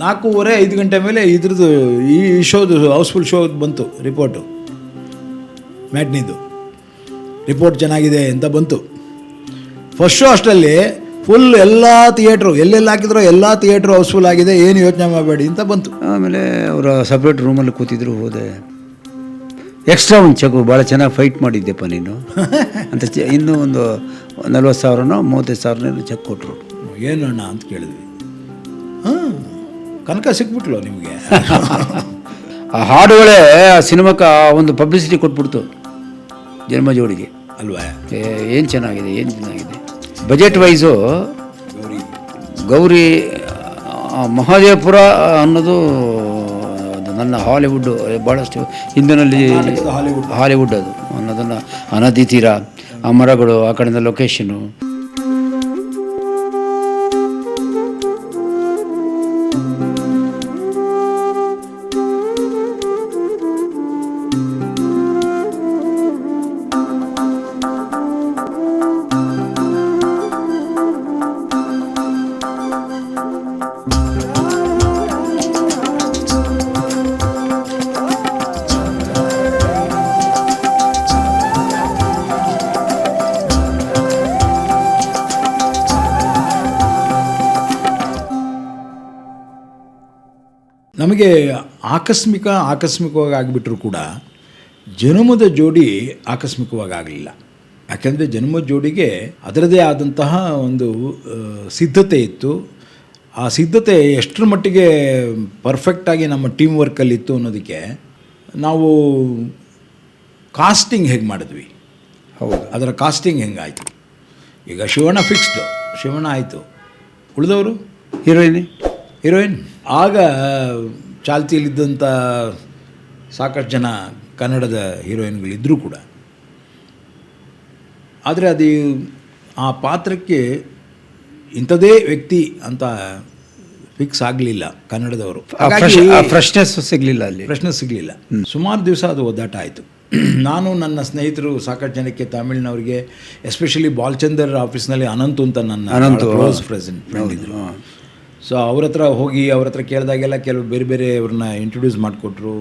ನಾಲ್ಕೂವರೆ ಐದು ಗಂಟೆ ಮೇಲೆ ಇದ್ರದ್ದು ಈ ಶೋದು ಹೌಸ್ಫುಲ್ ಶೋ ಬಂತು ರಿಪೋರ್ಟು. ಮ್ಯಾಟ್ನಿದ್ದು ರಿಪೋರ್ಟ್ ಚೆನ್ನಾಗಿದೆ ಅಂತ ಬಂತು. ಫಸ್ಟ್ ಶೋ ಅಷ್ಟರಲ್ಲಿ ಫುಲ್ ಎಲ್ಲ ಥಿಯೇಟ್ರು ಎಲ್ಲೆಲ್ಲಿ ಹಾಕಿದ್ರು ಎಲ್ಲ ಥಿಯೇಟ್ರು ಹೌಸ್ಫುಲ್ ಆಗಿದೆ ಏನು ಯೋಚನೆ ಮಾಡಬೇಡಿ ಅಂತ ಬಂತು. ಆಮೇಲೆ ಅವರ ಸಪ್ರೇಟ್ ರೂಮಲ್ಲಿ ಕೂತಿದ್ರು ಹೋದೆ. ಎಕ್ಸ್ಟ್ರಾ ಒಂದು ಚಕು ಭಾಳ ಚೆನ್ನಾಗಿ ಫೈಟ್ ಮಾಡಿದ್ದೆಪ್ಪ ನೀನು. ಅಂತ ಚ ಇನ್ನೂ ಒಂದು ನಲ್ವತ್ತು ಸಾವಿರನೋ ಮೂವತ್ತೈದು ಸಾವಿರನೋ ಚೆಕ್ ಕೊಟ್ಟರು ಏನು ಅಣ್ಣ ಅಂತ ಕೇಳಿದ್ವಿ. ಹಾಂ. ಕನಕ ಸಿಕ್ಬಿಟ್ಲು ನಿಮಗೆ. ಆ ಹಾಡುಗಳೇ ಆ ಸಿನಿಮಾಕ್ಕೆ ಆ ಒಂದು ಪಬ್ಲಿಸಿಟಿ ಕೊಟ್ಬಿಡ್ತು ಜನ್ಮ ಜೋಡಿಗೆ ಅಲ್ವಾ ಏನು ಚೆನ್ನಾಗಿದೆ ಏನು ಚೆನ್ನಾಗಿದೆ? Budget wise Gauri. ಗೌರಿ ಆ, ಅನ್ನೋದು ನನ್ನ ಹಾಲಿವುಡ್ ಭಾಳಷ್ಟು ಹಿಂದಿನಲ್ಲಿ ಹಾಲಿವುಡ್. ಹಾಲಿವುಡ್ ಅದು. ಅನ್ನೋದನ್ನು ಅನದಿ ನದಿ ತೀರ ಆ ಮರಗಳು ಆ ಕಡೆಯಿಂದ ಲೊಕೇಶನು ಆಕಸ್ಮಿಕ ಆಕಸ್ಮಿಕವಾಗಿ ಆಗಿಬಿಟ್ರೂ ಕೂಡ ಜನ್ಮದ ಜೋಡಿ ಆಕಸ್ಮಿಕವಾಗಿ ಆಗಲಿಲ್ಲ ಯಾಕೆಂದರೆ ಜನ್ಮದ ಜೋಡಿಗೆ ಅದರದೇ ಆದಂತಹ ಒಂದು ಸಿದ್ಧತೆ ಇತ್ತು. ಆ ಸಿದ್ಧತೆ ಎಷ್ಟರ ಮಟ್ಟಿಗೆ ಪರ್ಫೆಕ್ಟಾಗಿ ನಮ್ಮ ಟೀಮ್ ವರ್ಕಲ್ಲಿತ್ತು ಅನ್ನೋದಕ್ಕೆ ನಾವು ಕಾಸ್ಟಿಂಗ್ ಹೇಗೆ ಮಾಡಿದ್ವಿ? ಹೌದು. ಅದರ ಕಾಸ್ಟಿಂಗ್ ಹೆಂಗಾಯಿತು? ಈಗ ಶಿವಣ್ಣ ಫಿಕ್ಸ್ಡು ಶಿವಣ್ಣ ಆಯಿತು. ಉಳಿದವರು? ಹೀರೋಯಿನ್ ಹೀರೋಯಿನ್ ಆಗ ಚಾಲ್ತಿಯಲ್ಲಿದ್ದಂಥ ಸಾಕಷ್ಟು ಜನ ಕನ್ನಡದ ಹೀರೋಯಿನ್ಗಳಿದ್ದರೂ ಕೂಡ. ಆದರೆ ಅದು ಆ ಪಾತ್ರಕ್ಕೆ ಇಂಥದೇ ವ್ಯಕ್ತಿ ಅಂತ ಫಿಕ್ಸ್ ಆಗಲಿಲ್ಲ ಕನ್ನಡದವರು. ಫ್ರೆಶ್ನೆಸ್ ಸಿಗಲಿಲ್ಲ ಅಲ್ಲಿ. ಫ್ರೆಶ್ನೆಸ್ ಸಿಗಲಿಲ್ಲ. ಸುಮಾರು ದಿವಸ ಅದು ಒದ್ದಾಟ ಆಯಿತು. ನಾನು ನನ್ನ ಸ್ನೇಹಿತರು ಸಾಕಷ್ಟು ಜನಕ್ಕೆ ತಮಿಳಿನವರಿಗೆ ಎಸ್ಪೆಷಲಿ ಬಾಲ್ಚಂದರ್ ಆಫೀಸ್ನಲ್ಲಿ ಅನಂತು ಅಂತ ನನ್ನ ಅನಂತು, ಕ್ಲೋಸ್ ಫ್ರೆಂಡ್ ಇದ್ರು. ಸೊ ಅವ್ರ ಹತ್ರ ಹೋಗಿ ಅವ್ರ ಹತ್ರ ಕೇಳಿದಾಗೆಲ್ಲ ಕೆಲವು ಬೇರೆ ಬೇರೆ ಅವ್ರನ್ನ ಇಂಟ್ರೊಡ್ಯೂಸ್ ಮಾಡಿಕೊಟ್ರು.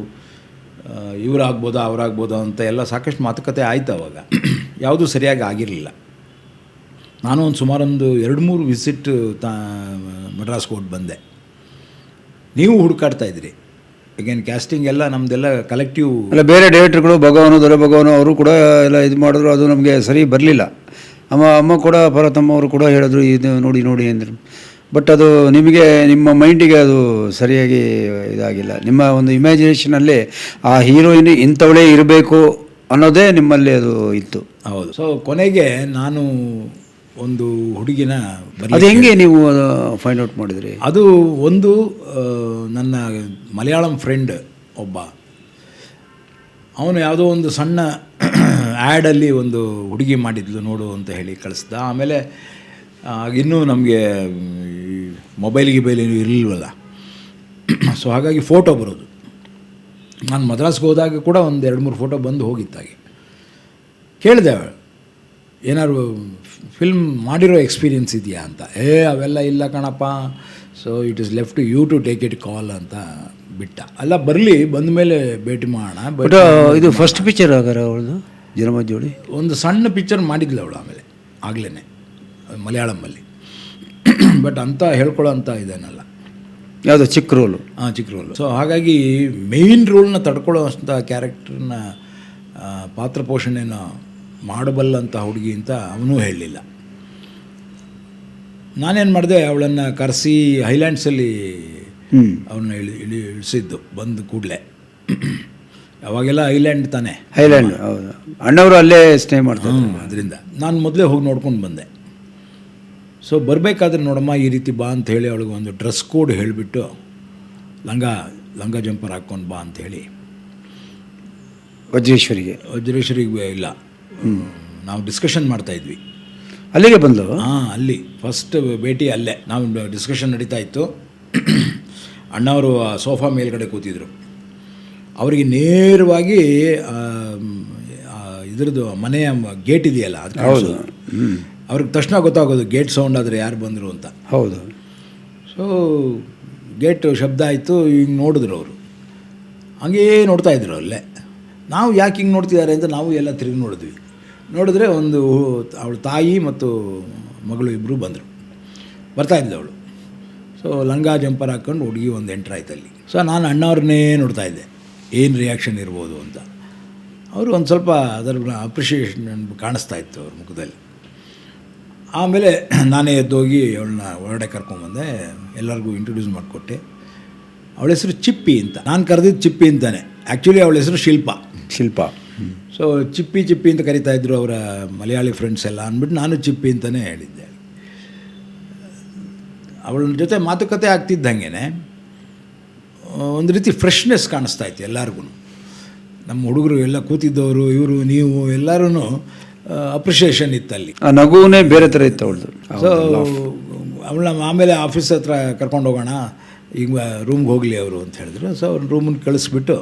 ಇವ್ರು ಆಗ್ಬೋದಾ ಅವ್ರಾಗ್ಬೋದಾ ಅಂತ ಎಲ್ಲ ಸಾಕಷ್ಟು ಮಾತುಕತೆ ಆಯ್ತು ಅವಾಗ. ಯಾವುದೂ ಸರಿಯಾಗಿ ಆಗಿರಲಿಲ್ಲ. ನಾನು ಒಂದು ಸುಮಾರೊಂದು ಎರಡು ಮೂರು ವಿಸಿಟ್ ತಾ ಮಡ್ರಾಸ್ ಕೋರ್ಟ್ ಬಂದೆ. ನೀವು ಹುಡುಕಾಡ್ತಾ ಇದ್ರಿ. ಅಗೇನ್ ಕ್ಯಾಸ್ಟಿಂಗ್ ಎಲ್ಲ ನಮ್ಮದೆಲ್ಲ ಕಲೆಕ್ಟಿವ್ ಅಲ್ಲ, ಬೇರೆ ಡೈರೆಕ್ಟರ್ಗಳು ಭಗವನು, ದೊರೆ ಭಗವನು, ಅವರು ಕೂಡ ಎಲ್ಲ ಇದು ಮಾಡಿದ್ರು, ಅದು ನಮಗೆ ಸರಿ ಬರಲಿಲ್ಲ. ಅಮ್ಮ ಅಮ್ಮ ಕೂಡ ಪರತಮ್ಮ ಅವರು ಕೂಡ ಹೇಳಿದ್ರು, ಇದು ನೋಡಿ ನೋಡಿ ಅಂದರು. ಬಟ್ ಅದು ನಿಮಗೆ ನಿಮ್ಮ ಮೈಂಡಿಗೆ ಅದು ಸರಿಯಾಗಿ ಇದಾಗಿಲ್ಲ. ನಿಮ್ಮ ಒಂದು ಇಮ್ಯಾಜಿನೇಷನಲ್ಲಿ ಆ ಹೀರೋಯಿನ್ ಇಂಥವಳೇ ಇರಬೇಕು ಅನ್ನೋದೇ ನಿಮ್ಮಲ್ಲಿ ಅದು ಇತ್ತು. ಹೌದು. ಸೊ ಕೊನೆಗೆ ನಾನು ಒಂದು ಹುಡುಗಿನ ಅದು ಹೆಂಗೆ ನೀವು ಫೈಂಡ್ ಔಟ್ ಮಾಡಿದ್ರಿ? ಅದು ಒಂದು ನನ್ನ ಮಲಯಾಳಂ ಫ್ರೆಂಡ್ ಒಬ್ಬ. ಅವನು ಯಾವುದೋ ಒಂದು ಸಣ್ಣ ಆ್ಯಡಲ್ಲಿ ಒಂದು ಹುಡುಗಿ ಮಾಡಿದ್ಲು ನೋಡು ಅಂತ ಹೇಳಿ ಕಳಿಸ್ದ. ಆಮೇಲೆ ಇನ್ನೂ ನಮಗೆ ಮೊಬೈಲ್ ಗಿಬೈಲ್ ಏನು ಇರಲಿಲ್ವಲ್ಲ. ಸೊ ಹಾಗಾಗಿ ಫೋಟೋ ಬರೋದು. ನಾನು ಮದ್ರಾಸ್ಗೆ ಹೋದಾಗ ಕೂಡ ಒಂದು ಎರಡು ಮೂರು ಫೋಟೋ ಬಂದು ಹೋಗಿತ್ತಾಗೆ. ಕೇಳಿದೆ ಅವಳು ಏನಾದ್ರು ಫಿಲ್ಮ್ ಮಾಡಿರೋ ಎಕ್ಸ್ಪೀರಿಯನ್ಸ್ ಇದೆಯಾ ಅಂತ? ಏ ಅವೆಲ್ಲ ಇಲ್ಲ ಕಣಪ್ಪ. So it is left you to take it call ಅಂತ ಬಿಟ್ಟ. ಅಲ್ಲ ಬರಲಿ ಬಂದ ಮೇಲೆ ಭೇಟಿ ಮಾಡೋಣ ಬಟ್ ಬಟ್ ಇದು ಫಸ್ಟ್ ಪಿಕ್ಚರ್ ಆಗಾರ ಅವಳದು ಜನಮ ಜೋಡಿ? ಒಂದು ಸಣ್ಣ ಪಿಕ್ಚರ್ ಮಾಡಿದ್ಲು ಅವಳು ಆಮೇಲೆ ಆಗಲೇ ಮಲಯಾಳಮಲ್ಲಿ ಬಟ್ ಅಂತ ಹೇಳ್ಕೊಳ್ಳೋ ಅಂತ ಇದೇನಲ್ಲ. ಯಾವುದು ಚಿಕ್ಕ ರೋಲು ಹಾಂ ಚಿಕ್ಕ ರೋಲು ಸೊ ಹಾಗಾಗಿ ಮೇಯ್ನ್ ರೋಲ್ನ ತಡ್ಕೊಳ್ಳೋ ಅಂಥ ಕ್ಯಾರೆಕ್ಟರ್ನ ಪಾತ್ರ ಪೋಷಣೆನ ಮಾಡಬಲ್ಲಂಥ ಹುಡುಗಿ ಅಂತ ಅವನೂ ಹೇಳಲಿಲ್ಲ. ನಾನೇನು ಮಾಡಿದೆ ಅವಳನ್ನು ಕರೆಸಿ ಹೈಲ್ಯಾಂಡ್ಸಲ್ಲಿ ಅವನ್ನ ಇಳಿ ಇಳಿ ಇಳಿಸಿದ್ದು ಬಂದು ಕೂಡಲೇ. ಅವಾಗೆಲ್ಲ ಐಲ್ಯಾಂಡ್ ತಾನೇ. ಹೈಲ್ಯಾಂಡ್ ಹೌದು. ಅಣ್ಣವರು ಅಲ್ಲೇ ಸ್ಟೇ ಮಾಡ್ತಾರೆ ಅದರಿಂದ. ನಾನು ಮೊದಲೇ ಹೋಗಿ ನೋಡ್ಕೊಂಡು ಬಂದೆ. ಸೊ ಬರಬೇಕಾದ್ರೆ ನೋಡಮ್ಮ ಈ ರೀತಿ ಬಾ ಅಂತ ಹೇಳಿ ಅವಳಿಗೆ ಒಂದು ಡ್ರೆಸ್ ಕೋಡ್ ಹೇಳಿಬಿಟ್ಟು ಲಂಗ ಲಂಗ ಜಂಪರ್ ಹಾಕ್ಕೊಂಡು ಬಾ ಅಂತ ಹೇಳಿ. ವಜ್ರೇಶ್ವರಿಗೆ. ವಜ್ರೇಶ್ವರಿಗೆ ಇಲ್ಲ. ನಾವು ಡಿಸ್ಕಷನ್ ಮಾಡ್ತಾಯಿದ್ವಿ ಅಲ್ಲಿಗೆ ಬಂದು? ಹಾಂ ಅಲ್ಲಿ. ಫಸ್ಟ್ ಭೇಟಿ ಅಲ್ಲೇ. ನಾವು ಡಿಸ್ಕಷನ್ ನಡೀತಾ ಇತ್ತು. ಅಣ್ಣವರು ಆ ಸೋಫಾ ಮೇಲ್ಗಡೆ ಕೂತಿದ್ರು. ಅವರಿಗೆ ನೇರವಾಗಿ ಇದ್ರದ್ದು ಮನೆಯ ಗೇಟ್ ಇದೆಯಲ್ಲ ಅದು ಅವ್ರಿಗೆ ತಕ್ಷಣ ಗೊತ್ತಾಗೋದು ಗೇಟ್ ಸೌಂಡ್ ಆದರೆ ಯಾರು ಬಂದರು ಅಂತ. ಹೌದು. ಸೊ ಗೇಟ್ ಶಬ್ದ ಆಯಿತು ಹಿಂಗೆ ನೋಡಿದ್ರು ಅವರು. ಹಂಗೇ ನೋಡ್ತಾ ಇದ್ರು ಅಲ್ಲೇ. ನಾವು ಯಾಕೆ ಹಿಂಗೆ ನೋಡ್ತಿದ್ದಾರೆ ಅಂತ ನಾವು ಎಲ್ಲ ತಿರುಗಿ ನೋಡಿದ್ವಿ. ನೋಡಿದ್ರೆ ಒಂದು ಅವಳ ತಾಯಿ ಮತ್ತು ಮಗಳು ಇಬ್ಬರು ಬಂದರು. ಬರ್ತಾ ಇದ್ಲು ಅವಳು. ಸೊ ಲಂಗ ಜಂಪರ್ ಹಾಕ್ಕೊಂಡು ಹುಡುಗಿ ಒಂದು ಎಂಟ್ರ್ ಆಯ್ತು ಅಲ್ಲಿ. ಸೊ ನಾನು ಅಣ್ಣವ್ರನ್ನೇ ನೋಡ್ತಾ ಇದ್ದೆ. ಏನು ರಿಯಾಕ್ಷನ್ ಇರ್ಬೋದು ಅಂತ. ಅವರು ಒಂದು ಸ್ವಲ್ಪ ಅದರ ಅಪ್ರಿಷಿಯೇಷನ್ ಕಾಣಿಸ್ತಾ ಇತ್ತು ಅವ್ರ ಮುಖದಲ್ಲಿ. ಆಮೇಲೆ ನಾನೇ ಎದ್ದೋಗಿ ಅವಳನ್ನ ಹೊರಡೆ ಕರ್ಕೊಂಬಂದೆ ಎಲ್ಲರಿಗೂ ಇಂಟ್ರೊಡ್ಯೂಸ್ ಮಾಡಿಕೊಟ್ಟೆ. ಅವಳ ಹೆಸರು ಚಿಪ್ಪಿ ಅಂತ. ನಾನು ಕರೆದಿದ್ದು ಚಿಪ್ಪಿ ಅಂತಾನೆ. ಆ್ಯಕ್ಚುಲಿ ಅವಳ ಹೆಸರು ಶಿಲ್ಪ. ಶಿಲ್ಪ. ಸೊ ಚಿಪ್ಪಿ ಚಿಪ್ಪಿ ಅಂತ ಕರಿತಾ ಇದ್ರು ಅವರ ಮಲಯಾಳಿ ಫ್ರೆಂಡ್ಸ್ ಎಲ್ಲ ಅಂದ್ಬಿಟ್ಟು ನಾನು ಚಿಪ್ಪಿ ಅಂತಲೇ ಹೇಳಿದ್ದೆ. ಅವಳ ಜೊತೆ ಮಾತುಕತೆ ಆಗ್ತಿದ್ದಂಗೆ ಒಂದು ರೀತಿ ಫ್ರೆಶ್ನೆಸ್ ಕಾಣಿಸ್ತಾ ಇತ್ತು ಎಲ್ಲರಿಗೂ ನಮ್ಮ ಹುಡುಗರು ಎಲ್ಲ ಕೂತಿದ್ದವರು ಇವರು ನೀವು ಎಲ್ಲರೂ ಅಪ್ರಿಷಿಯೇಷನ್ ಇತ್ತಲ್ಲಿ. ಆ ನಗುವೇ ಬೇರೆ ಥರ ಇತ್ತು ಅವಳದು. ಸೊ ಅವಳನ್ನ ಆಮೇಲೆ ಆಫೀಸ್ ಹತ್ರ ಕರ್ಕೊಂಡು ಹೋಗೋಣ ಈಗ ರೂಮ್ಗೆ ಹೋಗಲಿ ಅವರು ಅಂತ ಹೇಳಿದ್ರು. ಸೊ ಅವ್ರ ರೂಮನ್ನು ಕಳಿಸ್ಬಿಟ್ಟು